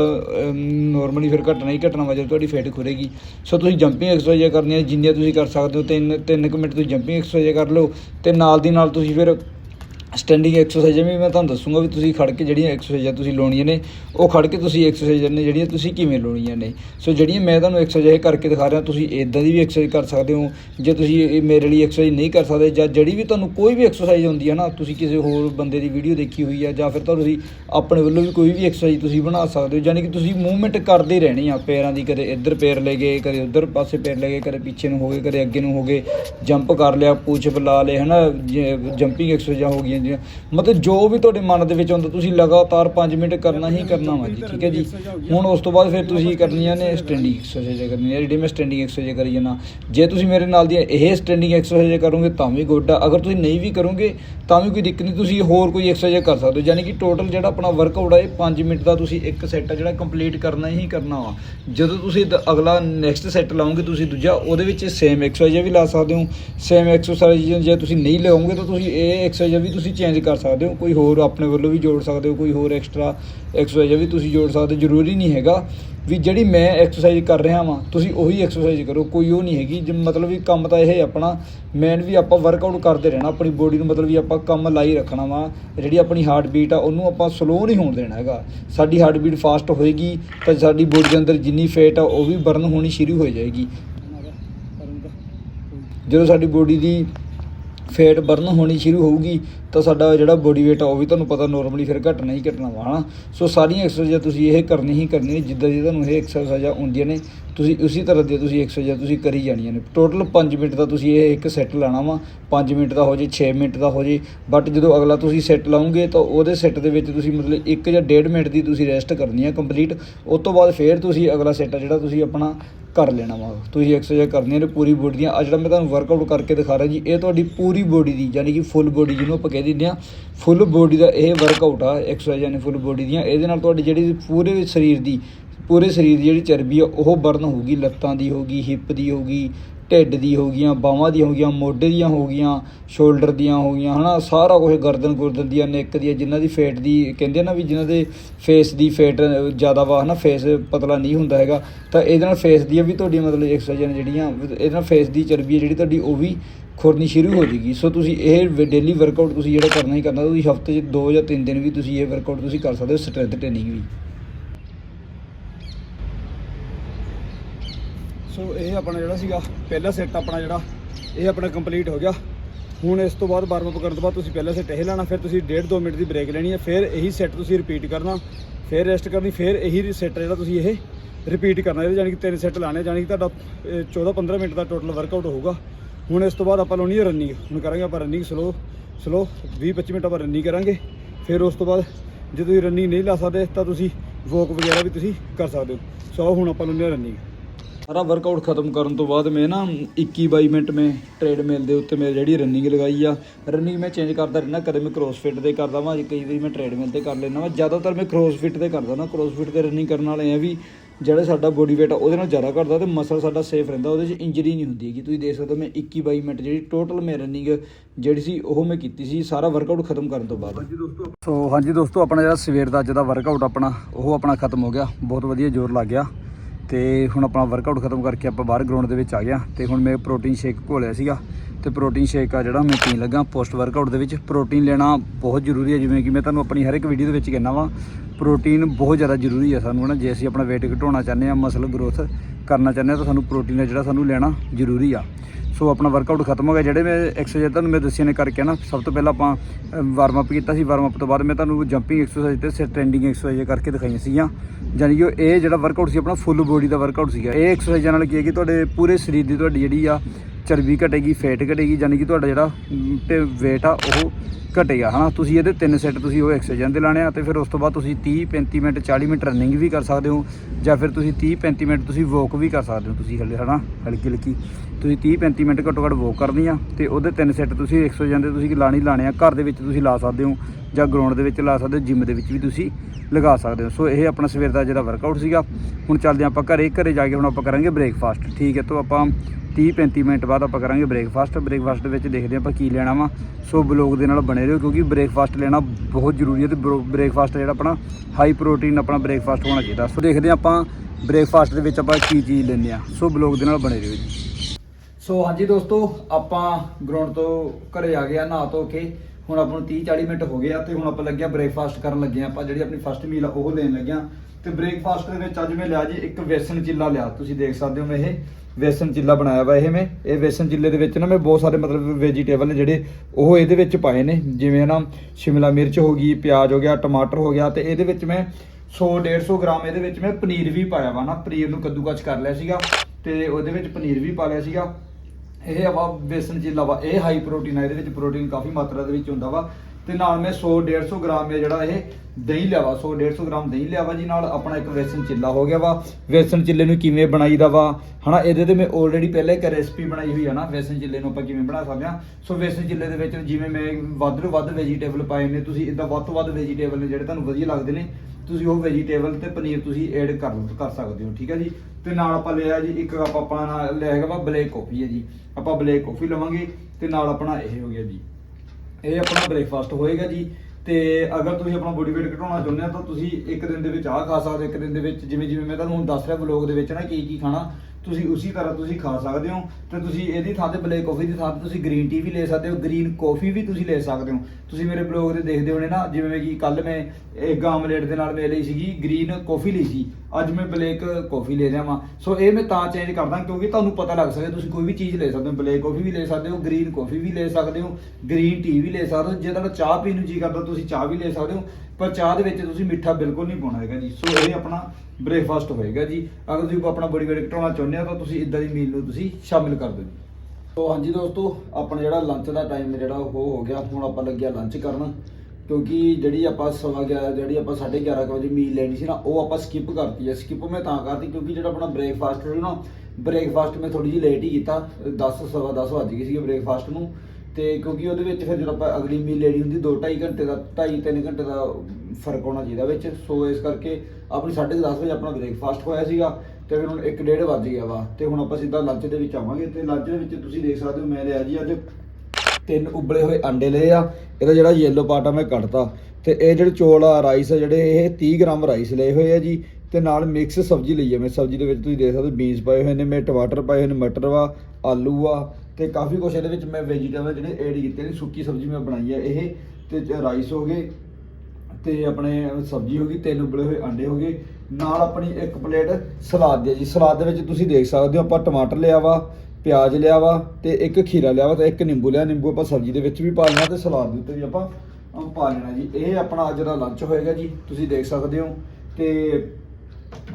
ਨਾਰਮਲੀ ਫਿਰ ਘਟਣਾ ਹੀ ਘਟਣਾ ਵਾ, ਜਦੋਂ ਤੁਹਾਡੀ ਫੈਟ ਖੁਰੇਗੀ। ਸੋ ਤੁਸੀਂ ਜੰਪਿੰਗ ਐਕਸਰਸਾਈਜ਼ ਕਰਨੀਆਂ, ਜਿੰਨੀਆਂ ਤੁਸੀਂ ਕਰ ਸਕਦੇ ਹੋ, ਤਿੰਨ ਤਿੰਨ ਕੁ ਮਿੰਟ ਤੁਸੀਂ ਜੰਪਿੰਗ ਐਕਸਰਸਾਈਜ਼ ਕਰ ਲਓ, ਤੇ ਨਾਲ ਦੀ ਨਾਲ ਤੁਸੀਂ ਫਿਰ ਸਟੈਂਡਿੰਗ ਐਕਸਰਸਾਈਜ਼ਾਂ ਵੀ ਮੈਂ ਤੁਹਾਨੂੰ ਦੱਸੂਗਾ ਵੀ ਤੁਸੀਂ ਖੜ ਕੇ ਜਿਹੜੀਆਂ ਐਕਸਰਸਾਈਜ਼ਾਂ ਤੁਸੀਂ ਲਾਉਣੀਆਂ ਨੇ, ਉਹ ਖੜ ਕੇ ਤੁਸੀਂ ਐਕਸਰਸਾਈਜ਼ਾਂ ਨੇ, ਜਿਹੜੀਆਂ ਤੁਸੀਂ ਕਿਵੇਂ ਲਾਉਣੀਆਂ ਨੇ। ਸੋ ਜਿਹੜੀਆਂ ਮੈਂ ਤੁਹਾਨੂੰ ਐਕਸਰਸਾਈਜ਼ ਕਰਕੇ ਦਿਖਾ ਰਿਹਾ, ਤੁਸੀਂ ਇਦਾਂ ਦੀ ਵੀ ਐਕਸਰਸਾਈਜ਼ ਕਰ ਸਕਦੇ ਹੋ, ਜੇ ਤੁਸੀਂ ਇਹ ਮੇਰੇ ਲਈ ਐਕਸਰਸਾਈਜ਼ ਨਹੀਂ ਕਰ ਸਕਦੇ, ਜਾਂ ਜਿਹੜੀ ਵੀ ਤੁਹਾਨੂੰ ਕੋਈ ਵੀ ਐਕਸਰਸਾਈਜ਼ ਹੁੰਦੀ ਹੈ ਨਾ, ਤੁਸੀਂ ਕਿਸੇ ਹੋਰ ਬੰਦੇ ਦੀ ਵੀਡੀਓ ਦੇਖੀ ਹੋਈ ਹੈ, ਜਾਂ ਫਿਰ ਤੁਹਾਨੂੰ ਤੁਸੀਂ ਆਪਣੇ ਵੱਲੋਂ ਵੀ ਕੋਈ ਵੀ ਐਕਸਰਸਾਈਜ਼ ਤੁਸੀਂ ਬਣਾ ਸਕਦੇ ਹੋ ਯਾਨੀ ਕਿ ਤੁਸੀਂ ਮੂਵਮੈਂਟ ਕਰਦੇ ਰਹਿਣੀ ਆ, ਪੈਰਾਂ ਦੀ ਕਦੇ ਇੱਧਰ ਪੈਰ ਲੈ ਗਏ, ਕਦੇ ਉੱਧਰ ਪਾਸੇ ਪੈਰ ਲੈ ਗਏ, ਕਦੇ ਪਿੱਛੇ ਨੂੰ ਹੋ ਗਏ, ਕਦੇ ਅੱਗੇ ਨੂੰ ਹੋ ਗਏ ਜੰਪ ਕਰ ਲਿਆ ਪੁਸ਼ ਲਾ ਲਏ, ਹਨਾ ਜੰਪਿੰਗ ਐਕਸਰਸਾਈਜ਼ਾਂ ਹੋ ਗਈਆਂ ਜਿਹੜੀਆਂ ਮਤਲਬ ਜੋ ਵੀ ਤੁਹਾਡੇ ਮਨ ਦੇ ਵਿੱਚ ਆਉਂਦਾ ਤੁਸੀਂ ਲਗਾਤਾਰ 5 ਮਿੰਟ ਕਰਨਾ ਹੀ ਕਰਨਾ ਵਾ ਜੀ ਠੀਕ ਹੈ ਜੀ? ਹੁਣ ਉਸ ਤੋਂ ਬਾਅਦ ਫਿਰ ਤੁਸੀਂ ਕਰਨੀਆਂ ਨੇ ਸਟੈਂਡਿੰਗ ਐਕਸਰਸਾਈਜ਼ ਕਰਨੀਆਂ ਜਿਹੜੀ ਮੈਂ ਸਟੈਂਡਿੰਗ ਐਕਸਰਸਾਈਜ਼ ਕਰੀ ਜਾਣਾ। ਜੇ ਤੁਸੀਂ ਮੇਰੇ ਨਾਲ ਦੀਆਂ ਇਹ ਸਟੈਂਡਿੰਗ ਐਕਸਰਸਾਈਜ਼ ਕਰੋਗੇ ਤਾਂ ਵੀ ਗੁੱਡ ਆ। ਅਗਰ ਤੁਸੀਂ ਨਹੀਂ ਵੀ ਕਰੋਗੇ ਤਾਂ ਵੀ ਕੋਈ ਦਿੱਕਤ ਨਹੀਂ ਤੁਸੀਂ ਹੋਰ ਕੋਈ ਐਕਸਰਸਾਈਜ਼ ਕਰ ਸਕਦੇ ਹੋ। ਯਾਨੀ ਕਿ ਟੋਟਲ ਜਿਹੜਾ ਆਪਣਾ ਵਰਕਆਊਟ ਹੈ ਇਹ 5 ਮਿੰਟ ਦਾ ਤੁਸੀਂ ਇੱਕ ਸੈੱਟ ਜਿਹੜਾ ਕੰਪਲੀਟ ਕਰਨਾ ਹੀ ਕਰਨਾ ਵਾ। ਜਦੋਂ ਤੁਸੀਂ ਦ- ਅਗਲਾ ਨੈਕਸਟ ਸੈੱਟ ਲਾਓਗੇ ਤੁਸੀਂ ਦੂਜਾ ਉਹਦੇ ਵਿੱਚ ਸੇਮ ਐਕਸਰਸਾਈਜ਼ ਵੀ ਲਾ ਸਕਦੇ ਹੋ। ਸੇਮ ਐਕਸਰਸਾਈਜ਼ ਜੇ ਤੁਸੀਂ ਨਹੀਂ ਲਾਓਗੇ ਤਾਂ ਤੁਸੀਂ ਇਹ ਐਕਸਰਸਾਈਜ਼ ਵੀ ਤੁਸੀਂ ਚੇਂਜ ਕਰ ਸਕਦੇ ਹੋ, ਕੋਈ ਹੋਰ ਆਪਣੇ ਵੱਲੋਂ ਵੀ ਜੋੜ ਸਕਦੇ ਹੋ, ਕੋਈ ਹੋਰ ਐਕਸਟਰਾ ਐਕਸਰਸਾਈਜ਼ ਵੀ ਤੁਸੀਂ ਜੋੜ ਸਕਦੇ ਹੋ। ਜ਼ਰੂਰੀ ਨਹੀਂ ਹੈਗਾ ਵੀ ਜਿਹੜੀ ਮੈਂ ਐਕਸਰਸਾਈਜ਼ ਕਰ ਰਿਹਾ ਵਾਂ, ਤੁਸੀਂ ਉਹੀ ਐਕਸਰਸਾਈਜ਼ ਕਰੋ, ਕੋਈ ਉਹ ਨਹੀਂ ਹੈਗੀ, ਜਿ- ਮਤਲਬ ਵੀ ਕੰਮ ਤਾਂ ਇਹ ਆਪਣਾ ਮੇਨ ਵੀ ਆਪਾਂ ਵਰਕਆਊਟ ਕਰਦੇ ਰਹਿਣਾ, ਆਪਣੀ ਬੋਡੀ ਨੂੰ ਮਤਲਬ ਵੀ ਆਪਾਂ ਕੰਮ ਲਾਈ ਰੱਖਣਾ ਵਾ, ਜਿਹੜੀ ਆਪਣੀ ਹਾਰਟ ਬੀਟ ਆ, ਉਹਨੂੰ ਆਪਾਂ ਸਲੋ ਨਹੀਂ ਹੋਣ ਦੇਣਾ ਹੈਗਾ ਸਾਡੀ ਹਾਰਟ ਬੀਟ ਫਾਸਟ ਹੋਏਗੀ, ਤਾਂ ਸਾਡੀ ਬੋਡੀ ਦੇ ਅੰਦਰ ਜਿੰਨੀ ਫੈਟ ਆ, ਉਹ ਵੀ ਬਰਨ ਹੋਣੀ ਸ਼ੁਰੂ ਹੋ ਜਾਏਗੀ ਜਦੋਂ ਸਾਡੀ ਬੋਡੀ ਦੀ ਫੈਟ ਬਰਨ ਹੋਣੀ ਸ਼ੁਰੂ ਹੋਊਗੀ, ਤਾਂ ਸਾਡਾ ਜਿਹੜਾ ਬੋਡੀ weight ਆ ਉਹ ਵੀ ਤੁਹਾਨੂੰ ਪਤਾ ਨਾਰਮਲੀ ਫਿਰ ਘਟਣਾ ਹੀ ਘਟਣਾ ਵਾ, ਹਨਾ? ਸੋ ਸਾਰੀਆਂ ਐਕਸਰਸਾਈਜ਼ਾਂ ਤੁਸੀਂ ਇਹ ਕਰਨੀ ਹੀ ਕਰਨੀ ਨੇ, ਜਿੱਦਾਂ ਦੀ ਤੁਹਾਨੂੰ ਇਹ ਐਕਸਰਸਾਈਜ਼ਾਂ ਆਉਂਦੀਆਂ ਨੇ ਤੁਸੀਂ ਉਸੇ ਤਰ੍ਹਾਂ ਦੀਆਂ ਤੁਸੀਂ ਐਕਸਰਸਾਈਜ਼ਾਂ ਤੁਸੀਂ ਕਰੀ ਜਾਣੀਆਂ ਨੇ ਟੋਟਲ 5 ਮਿੰਟ ਦਾ ਤੁਸੀਂ ਇਹ ਇੱਕ ਸੈੱਟ ਲਾਣਾ ਵਾ। 5 ਮਿੰਟ ਦਾ ਹੋ ਜੇ 6 ਮਿੰਟ ਦਾ ਹੋ ਜੇ। ਬਟ ਜਦੋਂ ਅਗਲਾ ਤੁਸੀਂ ਸੈੱਟ ਲਾਉਂਗੇ ਤਾਂ ਉਹਦੇ ਸੈੱਟ ਦੇ ਵਿੱਚ ਤੁਸੀਂ ਮਤਲਬ 1 ਜਾਂ 1.5 ਮਿੰਟ ਦੀ ਤੁਸੀਂ ਰੈਸਟ ਕਰਨੀ ਆ ਕੰਪਲੀਟ ਉਸ ਤੋਂ ਬਾਅਦ ਫਿਰ ਤੁਸੀਂ ਅਗਲਾ ਸੈੱਟ ਆ ਜਿਹੜਾ ਤੁਸੀਂ ਆਪਣਾ ਕਰ ਲੈਣਾ ਵਾ। ਤੁਸੀਂ ਐਕਸਰਸਾਈਜ਼ ਕਰਨੀਆਂ ਨੇ ਪੂਰੀ ਬੋਡੀ ਦੀਆਂ ਆ ਜਿਹੜਾ ਮੈਂ ਤੁਹਾਨੂੰ ਵਰਕਆਊਟ ਕਰਕੇ ਦਿਖਾ ਰਿਹਾ ਜੀ, ਇਹ ਤੁਹਾਡੀ ਪੂਰੀ ਬੋਡੀ ਦੀ, ਯਾਨੀ ਕਿ ਫੁੱਲ ਬੋਡੀ ਜਿਹਨੂੰ ਆਪਾਂ ਕਹਿ ਦਿੰਦੇ ਆ ਫੁੱਲ ਬੋਡੀ ਦਾ ਇਹ ਵਰਕਆਊਟ ਆ ਐਕਸਰਸਾਈਜ਼ ਯਾਨੀ ਫੁੱਲ ਬੋਡੀ ਦੀਆਂ। ਇਹਦੇ ਨਾਲ ਤੁਹਾਡੀ ਜਿਹੜੀ ਪੂਰੇ ਸਰੀਰ ਦੀ ਪੂਰੇ ਸਰੀਰ ਦੀ ਜਿਹੜੀ ਚਰਬੀ ਆ, ਉਹ ਬਰਨ ਹੋਊਗੀ, ਲੱਤਾਂ ਦੀ ਹੋਊਗੀ, ਹਿੱਪ ਦੀ ਹੋਊਗੀ, ਢਿੱਡ ਦੀ ਹੋ ਗਈਆਂ ਬਾਹਾਂ ਦੀਆਂ ਹੋ ਗਈਆਂ ਮੋਢੇ ਦੀਆਂ ਹੋ ਗਈਆਂ ਸ਼ੋਲਡਰ ਦੀਆਂ ਹੋ ਗਈਆਂ ਹਨਾ? ਸਾਰਾ ਕੁਝ ਗਰਦਨ ਗੁਰਦਨ ਦੀਆਂ, ਨੈਕ ਦੀਆਂ, ਜਿਨ੍ਹਾਂ ਦੀ ਫੇਟ ਦੀ, ਕਹਿੰਦੇ ਆ ਨਾ ਵੀ ਜਿਨ੍ਹਾਂ ਦੇ ਫੇਸ ਦੀ ਫੇਟ ਜ਼ਿਆਦਾ ਵਾ, ਹਨਾ? ਫੇਸ ਪਤਲਾ ਨਹੀਂ ਹੁੰਦਾ ਹੈਗਾ। ਤਾਂ ਇਹਦੇ ਨਾਲ ਫੇਸ ਦੀਆਂ ਵੀ ਤੁਹਾਡੀਆਂ ਮਤਲਬ ਐਕਸਰਸਾਈਜ਼ ਜਿਹੜੀਆਂ, ਇਹਦੇ ਨਾਲ ਫੇਸ ਦੀ ਚਰਬੀ ਹੈ ਜਿਹੜੀ ਤੁਹਾਡੀ, ਉਹ ਵੀ ਖੁਰਨੀ ਸ਼ੁਰੂ ਹੋ ਜੇਗੀ ਸੋ ਤੁਸੀਂ ਇਹ ਡੇਲੀ ਵਰਕਆਊਟ ਤੁਸੀਂ ਜਿਹੜਾ ਕਰਨਾ ਹੀ ਕਰਨਾ, ਤੁਸੀਂ ਹਫ਼ਤੇ 'ਚ 2 ਜਾਂ 3 ਦਿਨ ਵੀ ਤੁਸੀਂ ਇਹ ਵਰਕਆਊਟ ਤੁਸੀਂ ਕਰ ਸਕਦੇ ਹੋ ਸਟਰੈਂਥ ਟ੍ਰੇਨਿੰਗ ਵੀ। ਸੋ ਇਹ ਆਪਣਾ ਜਿਹੜਾ ਸੀਗਾ, ਪਹਿਲਾ ਸੈੱਟ ਆਪਣਾ ਜਿਹੜਾ, ਇਹ ਆਪਣਾ ਕੰਪਲੀਟ ਹੋ ਗਿਆ। ਹੁਣ ਇਸ ਤੋਂ ਬਾਅਦ ਵਾਰਮ ਅਪ ਕਰਨ ਤੋਂ ਬਾਅਦ ਤੁਸੀਂ ਪਹਿਲਾ ਸੈੱਟ ਇਹ ਲਾਣਾ, ਫਿਰ ਤੁਸੀਂ 1.5 2 ਮਿੰਟ ਦੀ ਬ੍ਰੇਕ ਲੈਣੀ ਹੈ, ਫਿਰ ਇਹੀ ਸੈੱਟ ਤੁਸੀਂ ਰਿਪੀਟ ਕਰਨਾ, ਫਿਰ ਰੈਸਟ ਕਰਨੀ, ਫਿਰ ਇਹੀ ਸੈੱਟ ਜਿਹੜਾ ਤੁਸੀਂ ਇਹ ਰਿਪੀਟ ਕਰਨਾ, ਇਹਦੇ ਜਾਨੀ ਕਿ ਤਿੰਨ ਸੈੱਟ ਲਾਣੇ ਜਾਨੀ ਕਿ ਤੁਹਾਡਾ 14 15 ਮਿੰਟ ਦਾ ਟੋਟਲ ਵਰਕਆਊਟ ਹੋਊਗਾ। ਹੁਣ ਇਸ ਤੋਂ ਬਾਅਦ ਆਪਾਂ ਲਾਉਣੀ ਹੈ ਰਨਿੰਗ ਹੁਣ ਕਰਾਂਗੇ ਆਪਾਂ ਰਨਿੰਗ ਸਲੋ ਸਲੋ 20 25 ਮਿੰਟ ਆਪਾਂ ਰਨਿੰਗ ਕਰਾਂਗੇ। ਫਿਰ ਉਸ ਤੋਂ ਬਾਅਦ ਜੇ ਤੁਸੀਂ ਰਨਿੰਗ ਨਹੀਂ ਲਾ ਸਕਦੇ, ਤਾਂ ਤੁਸੀਂ ਵੋਕ ਵਗੈਰਾ ਵੀ ਤੁਸੀਂ ਕਰ ਸਕਦੇ ਹੋ। ਸੋ ਹੁਣ ਆਪਾਂ ਲਾਉਣੀ ਹੈ ਰਨਿੰਗ ਸਾਰਾ ਵਰਕਆਊਟ ਖਤਮ ਕਰਨ ਤੋਂ ਬਾਅਦ ਮੈਂ ਨਾ 21 22 ਮਿੰਟ ਮੈਂ ਟ੍ਰੇਡ ਮਿਲ ਦੇ ਉੱਤੇ ਮੈਂ ਜਿਹੜੀ ਰਨਿੰਗ ਲਗਾਈ ਆ। ਰਨਿੰਗ ਮੈਂ ਚੇਂਜ ਕਰਦਾ ਰਹਿਣਾ ਕਦੇ ਮੈਂ ਕ੍ਰੋਸਫਿਟ ਤੇ ਕਰਦਾ ਵਾਂ ਕਈ ਵਾਰੀ ਮੈਂ ਟ੍ਰੇਡ ਮਿਲ ਤੇ ਕਰ ਲੈਣਾ ਵਾਂ। ਜ਼ਿਆਦਾਤਰ ਮੈਂ ਕ੍ਰੋਸਫਿਟ ਤੇ ਕਰਦਾ ਨਾ ਕ੍ਰੋਸਫਿਟ ਤੇ ਰਨਿੰਗ ਕਰਨ ਵਾਲੇ ਆ ਵੀ ਜਿਹੜਾ ਸਾਡਾ ਬੋਡੀ weight ਆ, ਉਹਦੇ ਨਾਲ ਜ਼ਿਆਦਾ ਘਟਦਾ ਤੇ ਮਸਲ ਸਾਡਾ ਸੇਫ ਰਹਿੰਦਾ, ਉਹਦੇ 'ਚ ਇੰਜਰੀ ਨਹੀਂ ਹੁੰਦੀ ਹੈਗੀ। ਤੁਸੀਂ ਦੇਖ ਸਕਦੇ ਹੋ ਮੈਂ 21 22 ਮਿੰਟ ਜਿਹੜੀ ਟੋਟਲ ਮੈਂ ਰਨਿੰਗ ਜਿਹੜੀ ਸੀ, ਉਹ ਮੈਂ ਕੀਤੀ ਸੀ, ਸਾਰਾ ਵਰਕਆਊਟ ਖਤਮ ਕਰਨ ਤੋਂ ਬਾਅਦ। ਹਾਂਜੀ ਦੋਸਤੋ, ਸੋ ਹਾਂਜੀ ਦੋਸਤੋ, ਆਪਣਾ ਜਿਹੜਾ ਸਵੇਰ ਦਾ ਅੱਜ ਦਾ ਵਰਕਆਊਟ ਆਪਣਾ, ਉਹ ਆਪਣਾ ਖਤਮ ਹੋ ਗਿਆ। ਬਹੁਤ ਵਧੀਆ ਜ਼ੋਰ ਲੱਗ ਗਿਆ। ਤੇ ਹੁਣ ਆਪਣਾ ਵਰਕਆਊਟ ਖਤਮ ਕਰਕੇ ਆਪਾਂ ਬਾਹਰ ਗਰਾਊਂਡ ਦੇ ਵਿੱਚ ਆ ਗਿਆ ਤੇ ਹੁਣ ਮੈਂ ਪ੍ਰੋਟੀਨ ਸ਼ੇਕ ਘੋਲਿਆ ਸੀਗਾ ਤੇ ਪ੍ਰੋਟੀਨ ਸ਼ੇਕ ਆ ਜਿਹੜਾ ਮੈਂ ਪੀਣ ਲੱਗਾ ਪੋਸਟ ਵਰਕਆਊਟ ਦੇ ਵਿੱਚ। ਪ੍ਰੋਟੀਨ ਲੈਣਾ ਬਹੁਤ ਜ਼ਰੂਰੀ ਹੈ, ਜਿਵੇਂ ਕਿ ਮੈਂ ਤੁਹਾਨੂੰ ਆਪਣੀ ਹਰ ਇੱਕ ਵੀਡੀਓ ਦੇ ਵਿੱਚ ਕਹਿੰਦਾ ਵਾਂ ਪ੍ਰੋਟੀਨ ਬਹੁਤ ਜ਼ਿਆਦਾ ਜ਼ਰੂਰੀ ਹੈ ਸਾਨੂੰ, ਹਨਾ? ਜੇ ਅਸੀਂ ਆਪਣਾ weight ਘਟਾਉਣਾ ਚਾਹੁੰਦੇ ਆ ਮਸਲ ਗਰੋਥ ਕਰਨਾ ਚਾਹੁੰਦੇ ਆ ਤਾਂ ਸਾਨੂੰ ਪ੍ਰੋਟੀਨ ਹੈ ਜਿਹੜਾ ਸਾਨੂੰ ਲੈਣਾ ਜ਼ਰੂਰੀ ਆ। ਸੋ ਆਪਣਾ ਵਰਕਆਊਟ ਖਤਮ ਹੋ ਗਿਆ। ਜਿਹੜੇ ਮੈਂ ਐਕਸਰਸਾਈਜ਼ ਤੁਹਾਨੂੰ ਮੈਂ ਦੱਸੀਆਂ ਨੇ ਕਰਕੇ ਨਾ, ਸਭ ਤੋਂ ਪਹਿਲਾਂ ਆਪਾਂ ਵਾਰਮ ਅਪ ਕੀਤਾ ਸੀ। ਵਾਰਮ ਅਪ ਤੋਂ ਬਾਅਦ ਮੈਂ ਤੁਹਾਨੂੰ ਜੰਪਿੰਗ ਐਕਸਰਸਾਈਜ਼ ਤੇ ਸਟੈਂਡਿੰਗ ਐਕਸਰਸਾਈਜ਼ ਕਰਕੇ ਦਿਖਾਈਆਂ ਸੀਗੀਆਂ। ਯਾਨੀ ਕਿ ਇਹ ਜਿਹੜਾ ਵਰਕਆਊਟ ਸੀ, ਆਪਣਾ ਫੁੱਲ ਬੋਡੀ ਦਾ ਵਰਕਆਊਟ ਸੀਗਾ। ਇਹ ਐਕਸਰਸਾਈਜ਼ਾਂ ਨਾਲ ਕੀ ਹੈ ਕਿ ਤੁਹਾਡੇ ਪੂਰੇ ਸਰੀਰ ਦੀ ਤੁਹਾਡੀ ਜਿਹੜੀ ਆ ਚਰਬੀ ਘਟੇਗੀ, ਫੈਟ ਘਟੇਗੀ, ਯਾਨੀ ਕਿ ਤੁਹਾਡਾ ਜਿਹੜਾ ਤੇ weight ਆ ਉਹ ਘਟੇਗਾ, ਹਨਾ? ਤੁਸੀਂ ਇਹਦੇ ਤਿੰਨ ਸੈੱਟ ਤੁਸੀਂ ਉਹ ਐਕਸਰਸਾਈਜ਼ਾਂ ਦੇ ਲਾਣੇ ਆ ਤੇ ਫਿਰ ਉਸ ਤੋਂ ਬਾਅਦ ਤੁਸੀਂ 30 35 ਮਿੰਟ 40 ਮਿੰਟ ਰਨਿੰਗ ਵੀ ਕਰ ਸਕਦੇ ਹੋ ਜਾਂ ਫਿਰ ਤੁਸੀਂ 30 35 ਮਿੰਟ ਤੁਸੀਂ ਵਾਕ ਵੀ ਕਰ ਸਕਦੇ ਹੋ ਤੁਸੀਂ ਹਲੇ, ਹਨਾ? ਹਲਕੀ ਹਲਕੀ ਤੁਸੀਂ 30 35 ਮਿੰਟ ਘੱਟੋ ਘੱਟ ਵਾਕ ਕਰਨੀ ਆ ਤੇ ਉਹਦੇ ਤਿੰਨ ਸੈੱਟ ਤੁਸੀਂ ਐਕਸਰਸਾਈਜ਼ਾਂ ਦੇ ਤੁਸੀਂ ਲਾਣੀ ਲਾਣੇ ਆ। ਘਰ ਦੇ ਵਿੱਚ ਤੁਸੀਂ ਲਾ ਸਕਦੇ ਹੋ ਜਾਂ ਗਰਾਊਂਡ ਦੇ ਵਿੱਚ ਲਾ ਸਕਦੇ ਹੋ ਜਿਮ ਦੇ ਵਿੱਚ ਵੀ ਤੁਸੀਂ ਲਗਾ ਸਕਦੇ ਹੋ। ਸੋ ਇਹ ਆਪਣਾ ਸਵੇਰ ਦਾ ਜਿਹੜਾ ਵਰਕਆਊਟ ਸੀਗਾ। ਹੁਣ ਚੱਲਦੇ ਆਪਾਂ ਘਰੇ ਘਰੇ ਜਾ ਕੇ ਹੁਣ ਆਪਾਂ ਕਰਾਂਗੇ ਬ੍ਰੇਕਫਾਸਟ ਠੀਕ ਹੈ, ਤੋਂ ਆਪਾਂ 30 35 ਮਿੰਟ ਬਾਅਦ ਆਪਾਂ ਕਰਾਂਗੇ ਬ੍ਰੇਕਫਾਸਟ ਬ੍ਰੇਕਫਾਸਟ ਦੇ ਵਿੱਚ ਦੇਖਦੇ ਆਪਾਂ ਕੀ ਲੈਣਾ ਵਾ। ਸੋ ਬਲੌਗ ਦੇ ਨਾਲ ਬਣੇ ਰਹੋ ਕਿਉਂਕਿ ਬ੍ਰੇਕਫਾਸਟ ਲੈਣਾ ਬਹੁਤ ਜ਼ਰੂਰੀ ਹੈ ਤੇ ਬ੍ਰੇਕਫਾਸਟ ਜਿਹੜਾ ਆਪਣਾ ਹਾਈ ਪ੍ਰੋਟੀਨ ਆਪਣਾ ਬ੍ਰੇਕਫਾਸਟ ਹੋਣਾ ਚਾਹੀਦਾ। ਸੋ ਦੇਖਦੇ ਹਾਂ ਆਪਾਂ ਬ੍ਰੇਕਫਾਸਟ ਦੇ ਵਿੱਚ ਆਪਾਂ ਕੀ ਚੀਜ਼ ਲੈਂਦੇ ਆ ਸੋ ਬਲੌਗ ਦੇ ਨਾਲ ਬਣੇ ਰਹੋ ਜੀ। ਸੋ ਹਾਂਜੀ ਦੋਸਤੋ, ਆਪਾਂ ਗਰਾਊਂਡ ਤੋਂ ਘਰੇ ਆ ਗਏ ਗਿਆ ਨਹਾ ਧੋ ਕੇ। ਹੁਣ ਆਪਾਂ ਨੂੰ 30 40 ਮਿੰਟ ਹੋ ਗਏ ਆ ਤੇ ਹੁਣ ਆਪਾਂ ਲੱਗਿਆ ਬ੍ਰੇਕਫਾਸਟ ਕਰਨ ਲੱਗੇ ਆ ਆਪਾਂ ਜਿਹੜੀ ਆਪਣੀ ਫਸਟ ਮੀਲ ਆ, ਉਹ ਲੈਣ ਲੱਗੇ ਆ ਤੇ ਬ੍ਰੇਕਫਾਸਟ ਦੇ ਵਿੱਚ ਅੱਜ ਮੈਂ ਲਿਆ ਜੀ ਇੱਕ ਵੇਸਨ ਚਿੱਲਾ ਲਿਆ। ਤੁਸੀਂ ਦੇਖ ਸਕਦੇ ਹੋ ਮੈਂ ਇਹ ਵੇਸਣ ਚਿੱਲਾ ਬਣਾਇਆ ਵਾ ਇਹ ਮੈਂ। ਇਹ ਵੇਸਨ ਚਿੱਲੇ ਦੇ ਵਿੱਚ ਨਾ ਮੈਂ ਬਹੁਤ ਸਾਰੇ ਮਤਲਬ ਵੈਜੀਟੇਬਲ ਨੇ ਜਿਹੜੇ ਉਹ ਇਹਦੇ ਵਿੱਚ ਪਾਏ ਨੇ। ਜਿਵੇਂ ਨਾ ਸ਼ਿਮਲਾ ਮਿਰਚ ਹੋ ਗਈ, ਪਿਆਜ਼ ਹੋ ਗਿਆ, ਟਮਾਟਰ ਹੋ ਗਿਆ ਤੇ ਇਹਦੇ ਵਿੱਚ ਮੈਂ 100 150 ਗ੍ਰਾਮ ਇਹਦੇ ਵਿੱਚ ਮੈਂ ਪਨੀਰ ਵੀ ਪਾਇਆ ਵਾ ਨਾ। ਪਨੀਰ ਨੂੰ ਕੱਦੂਕਸ ਕਰ ਲਿਆ ਸੀਗਾ ਤੇ ਉਹਦੇ ਵਿੱਚ ਪਨੀਰ ਵੀ ਪਾ ਲਿਆ ਸੀਗਾ। ਇਹ ਆ ਵਾ ਬੇਸਨ ਚਿੱਲਾ ਵਾ। ਇਹ ਹਾਈ ਪ੍ਰੋਟੀਨ ਆ, ਇਹਦੇ ਵਿੱਚ ਪ੍ਰੋਟੀਨ ਕਾਫੀ ਮਾਤਰਾ ਦੇ ਵਿੱਚ ਹੁੰਦਾ ਵਾ। ਤੇ ਨਾਲ ਮੈਂ 100 150 ਗ੍ਰਾਮ ਇਹ ਜਿਹੜਾ ਇਹ ਦਹੀਂ ਲਿਆ ਵਾ 100 150 ਗ੍ਰਾਮ ਦਹੀਂ ਲਿਆ ਵਾ ਜੀ ਨਾਲ ਆਪਣਾ ਇੱਕ ਵੇਸਨ ਚਿੱਲਾ ਹੋ ਗਿਆ ਵਾ। ਵੇਸਨ ਚਿੱਲੇ ਨੂੰ ਕਿਵੇਂ ਬਣਾਈਦਾ ਵਾ? ਹਨਾ, ਇਹਦੇ ਤੇ ਮੈਂ ਆਲਰੇਡੀ ਪਹਿਲਾਂ ਇੱਕ ਰੈਸਪੀ ਬਣਾਈ ਹੋਈ ਹੈ ਨਾ ਵੇਸਨ ਚਿੱਲੇ ਨੂੰ ਆਪਾਂ ਕਿਵੇਂ ਬਣਾ ਸਕਦੇ ਆ? ਸੋ ਵੇਸਨ ਚਿੱਲੇ ਦੇ ਵਿੱਚ ਜਿਵੇਂ ਮੈਂ ਵੱਧ ਤੋਂ ਵੱਧ ਵੈਜੀਟੇਬਲ ਪਾਏ ਨੇ, ਤੁਸੀਂ ਇਦਾਂ ਵੱਧ ਤੋਂ ਵੱਧ ਵੈਜੀਟੇਬਲ ਨੇ ਜਿਹੜੇ ਤੁਹਾਨੂੰ ਵਧੀਆ ਲੱਗਦੇ ਨੇ, ਤੁਸੀਂ ਉਹ ਵੈਜੀਟੇਬਲ ਤੇ ਪਨੀਰ ਤੁਸੀਂ ਐਡ ਕਰ ਕਰ ਸਕਦੇ ਹੋ, ਠੀਕ ਹੈ ਜੀ? ਤੇ ਨਾਲ ਆਪਾਂ ਲਿਆ ਜੀ, ਇੱਕ ਕੱਪ ਆਪਾਂ ਨਾਲ ਲਿਆ ਹੈਗਾ ਵਾ ਬਲੈਕ ਕਾਫੀ ਹੈ ਜੀ। ਆਪਾਂ ਬਲੈਕ ਕਾਫੀ ਲਵਾਂਗੇ ਤੇ ਨਾਲ ਆਪਣਾ ਇਹ ਹੋ ਗਿਆ ਜੀ। ਇਹ ਆਪਣਾ ਬ੍ਰੇਕਫਾਸਟ ਹੋਏਗਾ ਜੀ। ਤੇ ਅਗਰ ਤੁਸੀਂ ਆਪਣਾ ਬੋਡੀ weight ਘਟਾਉਣਾ ਚਾਹੁੰਦੇ ਹੋ ਤਾਂ ਤੁਸੀਂ ਇੱਕ ਦਿਨ ਦੇ ਵਿੱਚ ਆਹ ਖਾ ਸਕਦੇ ਹੋ, ਇੱਕ ਦਿਨ ਦੇ ਵਿੱਚ ਜਿਵੇਂ ਜਿਵੇਂ ਮੈਂ ਤੁਹਾਨੂੰ ਹੁਣ ਦੱਸ ਰਿਹਾ ਵਲੋਗ ਦੇ ਵਿੱਚ ਨਾ ਕੀ ਕੀ ਖਾਣਾ, ਤੁਸੀਂ ਉਸੇ ਤਰ੍ਹਾਂ ਤੁਸੀਂ ਖਾ ਸਕਦੇ ਹੋ। ਤੇ ਤੁਸੀਂ ਇਹਦੀ ਥਾਂ ਤੇ ਬਲੈਕ ਕਾਫੀ ਦੀ ਥਾਂ ਤੇ ਤੁਸੀਂ ਗ੍ਰੀਨ ਟੀ ਵੀ ਲੈ ਸਕਦੇ ਹੋ ਗ੍ਰੀਨ ਕਾਫੀ ਵੀ ਤੁਸੀਂ ਲੈ ਸਕਦੇ ਹੋ। ਤੁਸੀਂ ਮੇਰੇ ਬਲੌਗ 'ਤੇ ਦੇਖਦੇ ਹੋਣੇ ਨਾ, ਜਿਵੇਂ ਕਿ ਕੱਲ ਮੈਂ ਇੱਕ ਆਮਲੇਟ ਦੇ ਨਾਲ ਮੇਰੇ ਲਈ ਸੀਗੀ ਗ੍ਰੀਨ ਕਾਫੀ ਲਈ ਸੀ। ਅੱਜ ਮੈਂ ਬਲੈਕ ਕਾਫੀ ਲੈ ਰਿਹਾ ਵਾਂ ਸੋ ਇਹ ਮੈਂ ਤਾਂ ਚੇਂਜ ਕਰਦਾ ਕਿਉਂਕਿ ਤੁਹਾਨੂੰ ਪਤਾ ਲੱਗ ਸਕੇ, ਤੁਸੀਂ ਕੋਈ ਵੀ ਚੀਜ਼ ਲੈ ਸਕਦੇ ਹੋ, ਬਲੈਕ ਕਾਫੀ ਵੀ ਲੈ ਸਕਦੇ ਹੋ ਗ੍ਰੀਨ ਕਾਫੀ ਵੀ ਲੈ ਸਕਦੇ ਹੋ ਗ੍ਰੀਨ ਟੀ ਵੀ ਲੈ ਸਕਦੇ ਹੋ, ਜੇ ਤੁਹਾਡਾ ਚਾਹ ਪੀਣ ਨੂੰ ਜੀ ਕਰਦਾ ਤੁਸੀਂ ਚਾਹ ਵੀ ਲੈ ਸਕਦੇ ਹੋ, ਪਰ ਚਾਹ ਦੇ ਵਿੱਚ ਤੁਸੀਂ ਮਿੱਠਾ ਬਿਲਕੁਲ ਨਹੀਂ ਪਾਉਣਾ ਹੈਗਾ ਜੀ। ਸੋ ਇਹ ਆਪਣਾ ਬ੍ਰੇਕਫਾਸਟ ਹੋਏਗਾ ਜੀ। ਅਗਰ ਤੁਸੀਂ ਆਪਣਾ ਬੋਡੀ weight ਘਟਾਉਣਾ ਚਾਹੁੰਦੇ ਹੋ ਤਾਂ ਤੁਸੀਂ ਇਦਾਂ ਦੀ ਮੀਲ ਨੂੰ ਤੁਸੀਂ ਸ਼ਾਮਿਲ ਕਰ ਦਿਓ ਸੋ ਹਾਂਜੀ ਦੋਸਤੋ, ਆਪਣਾ ਜਿਹੜਾ ਲੰਚ ਦਾ ਟਾਈਮ ਜਿਹੜਾ ਉਹ ਹੋ ਗਿਆ। ਹੁਣ ਆਪਾਂ ਲੱਗਿਆ ਲੰਚ ਕਰਨ। ਕਿਉਂਕਿ ਜਿਹੜੀ ਆਪਾਂ ਸਵਾ ਗਿਆ ਜਿਹੜੀ ਆਪਾਂ 11:30 ਵਜੇ ਮੀਲ ਲੈਣੀ ਸੀ ਨਾ, ਉਹ ਆਪਾਂ ਸਕਿਪ ਕਰਤੀ ਹੈ ਸਕਿਪ ਮੈਂ ਤਾਂ ਕਰਤੀ ਕਿਉਂਕਿ ਜਿਹੜਾ ਆਪਣਾ ਬ੍ਰੇਕਫਾਸਟ ਸੀ ਨਾ ਬ੍ਰੇਕਫਾਸਟ ਮੈਂ ਥੋੜੀ ਜਿਹੀ ਲੇਟ ਹੀ ਕੀਤਾ। 10 ਸਵਾ 10 ਵੱਜ ਗਈ ਸੀਗੇ ਬ੍ਰੇਕਫਾਸਟ ਨੂੰ। ਤੇ ਕਿਉਂਕਿ ਉਹਦੇ ਵਿੱਚ ਫਿਰ ਜਦੋਂ ਆਪਾਂ ਅਗਲੀ ਮੀਲ ਲੈਣੀ ਹੁੰਦੀ 2 2.5 ਘੰਟੇ ਦਾ 2.5 3 ਘੰਟੇ ਦਾ ਫ਼ਰਕ ਹੋਣਾ ਚਾਹੀਦਾ ਵਿੱਚ। ਸੋ ਇਸ ਕਰਕੇ ਆਪਣੀ 10:30 ਵਜੇ ਆਪਣਾ ਬ੍ਰੇਕਫਾਸਟ ਹੋਇਆ ਸੀਗਾ ਤੇ ਫਿਰ ਹੁਣ 1:30 ਵੱਜ ਗਿਆ ਵਾ। ਤੇ ਹੁਣ ਆਪਾਂ ਸਿੱਧਾ ਲੰਚ ਦੇ ਵਿੱਚ ਆਵਾਂਗੇ। ਤੇ ਲੰਚ ਦੇ ਵਿੱਚ ਤੁਸੀਂ ਦੇਖ ਸਕਦੇ ਹੋ, ਮੈਂ ਲਿਆ ਜੀ ਅੱਜ ਤਿੰਨ ਉਬਲੇ ਹੋਏ ਅੰਡੇ ਲਏ ਆ, ਇਹਦਾ ਜਿਹੜਾ ਯੈਲੋ ਪਾਰਟ ਆ ਮੈਂ ਕੱਢਤਾ। ਤੇ ਇਹ ਜਿਹੜੇ ਚੋਲ ਆ ਰਾਈਸ ਆ ਜਿਹੜੇ, ਇਹ 30 ਗ੍ਰਾਮ ਰਾਈਸ ਲਏ ਹੋਏ ਆ ਜੀ। ਤੇ ਨਾਲ ਮਿਕਸ ਸਬਜ਼ੀ ਲਈ ਆ ਮੈਂ। ਸਬਜ਼ੀ ਦੇ ਵਿੱਚ ਤੁਸੀਂ ਦੇਖ ਸਕਦੇ ਹੋ ਬੀਨਸ ਪਾਏ ਹੋਏ ਨੇ ਮੈਂ ਟਮਾਟਰ ਪਾਏ ਹੋਏ ਨੇ, ਮਟਰ ਵਾ, ਆਲੂ ਆ, ਤੇ ਕਾਫੀ ਕੁਛ ਇਹਦੇ ਵਿੱਚ ਮੈਂ ਵੈਜੀਟੇਬਲ ਜਿਹੜੇ ਐਡ ਕੀਤੇ ਨੇ, ਸੁੱਕੀ ਸਬਜ਼ੀ ਮੈਂ ਬਣਾਈ ਆ ਇਹ। ਤੇ ਰਾਈਸ ਹੋ ਗਏ, ਤੇ ਆਪਣੇ ਸਬਜ਼ੀ ਹੋ ਗਈ, ਤਿੰਨ ਉਬਲੇ ਹੋਏ ਆਂਡੇ ਹੋ ਗਏ। ਨਾਲ ਆਪਣੀ ਇੱਕ ਪਲੇਟ ਸਲਾਦ ਦੀ ਹੈ ਜੀ। ਸਲਾਦ ਦੇ ਵਿੱਚ ਤੁਸੀਂ ਦੇਖ ਸਕਦੇ ਹੋ ਆਪਾਂ ਟਮਾਟਰ ਲਿਆ ਵਾ ਪਿਆਜ਼ ਲਿਆ ਵਾ ਤੇ ਇੱਕ ਖੀਰਾ ਲਿਆ ਵਾ ਤੇ ਇੱਕ ਨਿੰਬੂ ਲਿਆ। ਨਿੰਬੂ ਆਪਾਂ ਸਬਜ਼ੀ ਦੇ ਵਿੱਚ ਵੀ ਪਾ ਲੈਣਾ ਤੇ ਸਲਾਦ ਦੇ ਉੱਤੇ ਵੀ ਆਪਾਂ ਪਾ ਲੈਣਾ ਜੀ। ਇਹ ਆਪਣਾ ਅੱਜ ਦਾ ਲੰਚ ਹੋਏਗਾ ਜੀ। ਤੁਸੀਂ ਦੇਖ ਸਕਦੇ ਹੋ ਤੇ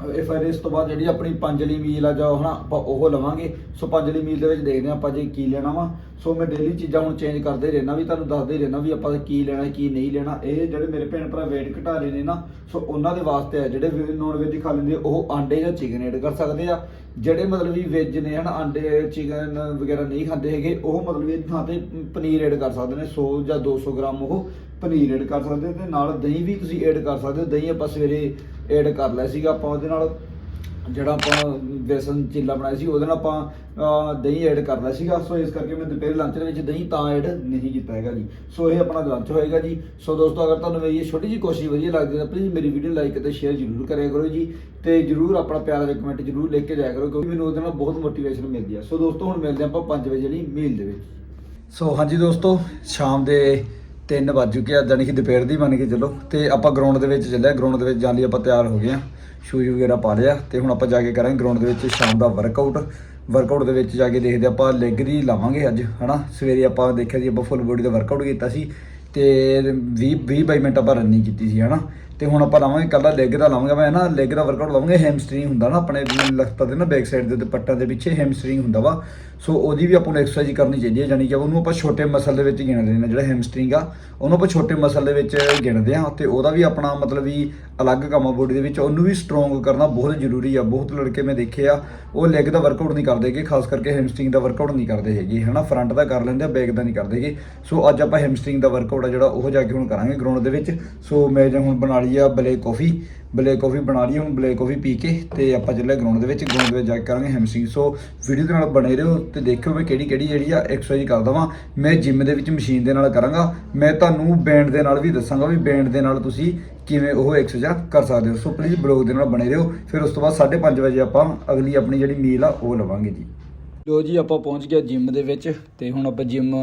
ਇਹ ਫਿਰ ਇਸ ਤੋਂ ਬਾਅਦ ਜਿਹੜੀ ਆਪਣੀ ਪੰਜਲੀ ਮੀਲ ਆ ਜੋ ਹਨਾ, ਆਪਾਂ ਉਹ ਲਵਾਂਗੇ। ਸੋ ਪੰਜਲੀ ਮੀਲ ਦੇ ਵਿੱਚ ਦੇਖਦੇ ਹਾਂ ਆਪਾਂ ਜੇ ਕੀ ਲੈਣਾ ਵਾ। ਸੋ ਮੈਂ ਡੇਲੀ ਚੀਜ਼ਾਂ ਹੁਣ ਚੇਂਜ ਕਰਦੇ ਰਹਿਣਾ ਵੀ ਤੁਹਾਨੂੰ ਦੱਸਦੇ ਰਹਿਣਾ ਵੀ ਆਪਾਂ ਕੀ ਲੈਣਾ, ਕੀ ਨਹੀਂ ਲੈਣਾ। ਇਹ ਜਿਹੜੇ ਮੇਰੇ ਭੈਣ ਭਰਾ weight ਘਟਾ ਰਹੇ ਨੇ ਨਾ, ਸੋ ਉਹਨਾਂ ਦੇ ਵਾਸਤੇ ਆ, ਜਿਹੜੇ ਨੌਨ ਵੈਜ ਖਾ ਲੈਂਦੇ ਉਹ ਆਂਡੇ ਜਾਂ ਚਿਕਨ ਐਡ ਕਰ ਸਕਦੇ ਆ। ਜਿਹੜੇ ਮਤਲਬ ਵੀ ਵੈਜ ਨੇ ਹਨ, ਆਂਡੇ ਚਿਕਨ ਵਗੈਰਾ ਨਹੀਂ ਖਾਂਦੇ ਹੈਗੇ, ਉਹ ਮਤਲਬ ਇਹ ਥਾਂ ਤੇ ਪਨੀਰ ਐਡ ਕਰ ਸਕਦੇ ਨੇ 100 ਜਾਂ 200 ਗ੍ਰਾਮ ਉਹ ਪਨੀਰ ਐਡ ਕਰ ਸਕਦੇ ਤੇ ਨਾਲ ਦਹੀਂ ਵੀ ਤੁਸੀਂ ਐਡ ਕਰ ਸਕਦੇ ਹੋ, ਦਹੀਂ ਆਪਾਂ ਸਵੇਰੇ ਐਡ ਕਰ ਲਿਆ ਸੀਗਾ ਆਪਾਂ ਉਹਦੇ ਨਾਲ। ਜਿਹੜਾ ਆਪਾਂ ਬੇਸਨ ਚੀਲਾ ਬਣਾਇਆ ਸੀ, ਉਹਦੇ ਨਾਲ ਆਪਾਂ ਦਹੀਂ ਐਡ ਕਰ ਸੀਗਾ। ਸੋ ਇਸ ਕਰਕੇ ਮੈਂ ਦੁਪਹਿਰ ਲੰਚ ਦੇ ਵਿੱਚ ਦਹੀਂ ਤਾਂ ਐਡ ਨਹੀਂ ਕੀਤਾ ਹੈਗਾ ਜੀ। ਸੋ ਇਹ ਆਪਣਾ ਲੰਚ ਹੋਏਗਾ ਜੀ। ਸੋ ਦੋਸਤੋ, ਅਗਰ ਤੁਹਾਨੂੰ ਮੇਰੀ ਇਹ ਛੋਟੀ ਜਿਹੀ ਕੋਸ਼ਿਸ਼ ਵਧੀਆ ਲੱਗਦੀ ਤਾਂ ਪਲੀਜ਼ ਮੇਰੀ ਵੀਡੀਓ ਲਾਈਕ ਅਤੇ ਸ਼ੇਅਰ ਜ਼ਰੂਰ ਕਰਿਆ ਕਰੋ ਜੀ। ਤੇ ਜ਼ਰੂਰ ਆਪਣਾ ਪਿਆਰ ਦੇ ਕਮੈਂਟ ਜ਼ਰੂਰ ਲਿਖ ਕੇ ਜਾਇਆ ਕਰੋ, ਕਿਉਂਕਿ ਮੈਨੂੰ ਉਹਦੇ ਨਾਲ ਬਹੁਤ ਮੋਟੀਵੇਸ਼ਨ ਮਿਲਦੀ ਹੈ। ਸੋ ਦੋਸਤੋ, ਹੁਣ ਮਿਲਦੇ ਆਪਾਂ 5 ਵਜੇ ਜਿਹੜੀ ਮੀਲ ਦੇ ਵਿੱਚ। ਸੋ ਹਾਂਜੀ ਦੋਸਤੋ, ਸ਼ਾਮ ਦੇ 3 ਵੱਜ ਚੁੱਕੇ ਆ, ਜਾਣੀ ਕਿ ਦੁਪਹਿਰ ਦੀ ਮੰਨ ਕੇ ਚੱਲੋ। ਤੇ ਆਪਾਂ ਗਰਾਊਂਡ ਦੇ ਵਿੱਚ ਚੱਲਿਆ ਗਰਾਊਂਡ ਦੇ ਵਿੱਚ ਜਾਣ ਲਈ ਆਪਾਂ ਤਿਆਰ ਹੋ ਗਏ ਆ। ਸ਼ੂਜ਼ ਵਗੈਰਾ ਪਾ ਲਿਆ ਤੇ ਹੁਣ ਆਪਾਂ ਜਾ ਕੇ ਕਰਾਂਗੇ ਗਰਾਊਂਡ ਦੇ ਵਿੱਚ ਸ਼ਾਮ ਦਾ ਵਰਕਆਊਟ ਵਰਕਆਊਟ ਦੇ ਵਿੱਚ ਜਾ ਕੇ ਦੇਖਦੇ ਆਪਾਂ ਲੈਗ ਦੀ ਲਾਵਾਂਗੇ ਅੱਜ, ਹਨਾ? ਸਵੇਰੇ ਆਪਾਂ ਦੇਖਿਆ ਸੀ ਆਪਾਂ ਫੁੱਲ ਬੋਡੀ ਦਾ ਵਰਕਆਊਟ ਕੀਤਾ ਸੀ ਤੇ 20 20 ਬਾਈ ਮਿੰਟ ਆਪਾਂ ਰਨਿੰਗ ਕੀਤੀ ਸੀ, ਹਨਾ? ਤੇ ਹੁਣ ਆਪਾਂ ਲਾਵਾਂਗੇ ਕੱਲਾ ਲੈਗ ਦਾ ਲਾਵਾਂਗੇ ਮੈਂ ਨਾ ਲੈਗ ਦਾ ਵਰਕਆਊਟ ਲਾਵਾਂਗੇ ਹੈਮਸਟ੍ਰਿੰਗ ਹੁੰਦਾ ਨਾ ਆਪਣੇ ਲੱਤਾਂ ਦੇ ਨਾ ਬੈਕ ਸਾਈਡ ਦੇ ਉੱਤੇ ਪੱਟਾਂ ਦੇ ਪਿੱਛੇ ਹੈਮਸਟ੍ਰਿੰਗ ਹੁੰਦਾ ਵਾ। ਸੋ ਉਹਦੀ ਵੀ ਆਪਾਂ ਨੂੰ ਐਕਸਰਸਾਈਜ਼ ਕਰਨੀ ਚਾਹੀਦੀ ਹੈ ਯਾਨੀ ਕਿ ਉਹਨੂੰ ਆਪਾਂ ਛੋਟੇ ਮਸਲ ਦੇ ਵਿੱਚ ਗਿਣਦੇ ਨੇ, ਜਿਹੜਾ ਹੈਮਸਟ੍ਰਿੰਗ ਆ, ਉਹਨੂੰ ਆਪਾਂ ਛੋਟੇ ਮਸਲ ਦੇ ਵਿੱਚ ਗਿਣਦੇ ਆ ਤੇ ਉਹਦਾ ਵੀ ਆਪਣਾ ਮਤਲਬ ਵੀ ਅਲੱਗ ਕੰਮ ਆ ਬੋਡੀ ਦੇ ਵਿੱਚ, ਉਹਨੂੰ ਵੀ ਸਟਰੋਂਗ ਕਰਨਾ ਬਹੁਤ ਜ਼ਰੂਰੀ ਆ। ਬਹੁਤ ਲੜਕੇ ਮੈਂ ਦੇਖੇ ਆ, ਉਹ ਲੈਗ ਦਾ ਵਰਕਆਊਟ ਨਹੀਂ ਕਰਦੇ ਕਿ ਖਾਸ ਕਰਕੇ ਹੈਮਸਟ੍ਰਿੰਗ ਦਾ ਵਰਕਆਊਟ ਨਹੀਂ ਕਰਦੇ ਹੈਗੇ, ਹਨਾ ਫਰੰਟ ਦਾ ਕਰ ਲੈਂਦੇ ਆ ਬੈਕ ਦਾ ਨਹੀਂ ਕਰਦੇ ਹੈਗੇ। ਸੋ ਅੱਜ ਆਪਾਂ ਹੈਮਸਟ੍ਰਿੰਗ ਦਾ ਵਰਕਆਊਟ ਆ ਜਿਹੜਾ, ਉਹ ਜਾ ਕੇ ਹੁਣ ਕਰਾਂਗੇ ਗਰਾਊਂਡ ਦੇ ਵਿੱਚ। ਸੋ ਮੈਂ ਜੇ ਹੁਣ ਬਣਾ ਲਈ ਆ ਬਲੈਕ ਕਾਫੀ ਬਲੈਕ ਕਾਫੀ ਬਣਾ ਲਈ ਹੁਣ ਬਲੈਕ ਕਾਫੀ ਪੀ ਕੇ ਤੇ ਆਪਾਂ ਚੱਲੇ ਗਰਾਊਂਡ ਦੇ ਵਿੱਚ ਗਰਾਊਂਡ ਦੇ ਵਿੱਚ ਜਾ ਕੇ ਕਰਾਂਗੇ ਹੈਮਸਟ੍ਰਿੰਗ ਸੋ ਵੀਡੀਓ ਦੇ ਨਾਲ ਬਣੇ ਰਹੋ ਤੇ ਦੇਖਿਓ ਮੈਂ ਕਿਹੜੀ ਕਿਹੜੀ ਜਿਹੜੀ ਆ ਐਕਸਰਸਾਈਜ਼ ਕਰਦਾ ਵਾਂ। ਮੈਂ ਜਿਮ ਦੇ ਵਿੱਚ ਮਸ਼ੀਨ ਦੇ ਨਾਲ ਕਰਾਂਗਾ। ਮੈਂ ਤੁਹਾਨੂੰ ਬੈਂਡ ਦੇ ਨਾਲ ਵੀ ਦੱਸਾਂਗਾ ਵੀ ਬੈਂਡ ਦੇ ਨਾਲ ਤੁਸੀਂ ਕਿਵੇਂ ਉਹ ਐਕਸਰਸਾਈਜ਼ ਕਰ ਸਕਦੇ ਹੋ। ਸੋ ਪਲੀਜ਼ ਬਲੌਗ ਦੇ ਨਾਲ ਬਣੇ ਰਹੋ। ਫਿਰ ਉਸ ਤੋਂ ਬਾਅਦ 5:30 ਵਜੇ ਆਪਾਂ ਅਗਲੀ ਆਪਣੀ ਜਿਹੜੀ ਮੀਲ ਆ, ਉਹ ਲਵਾਂਗੇ ਜੀ। ਲੋ ਜੀ, ਆਪਾਂ ਪਹੁੰਚ ਗਿਆ ਜਿਮ ਦੇ ਵਿੱਚ ਤੇ ਹੁਣ ਆਪਾਂ ਜਿਮ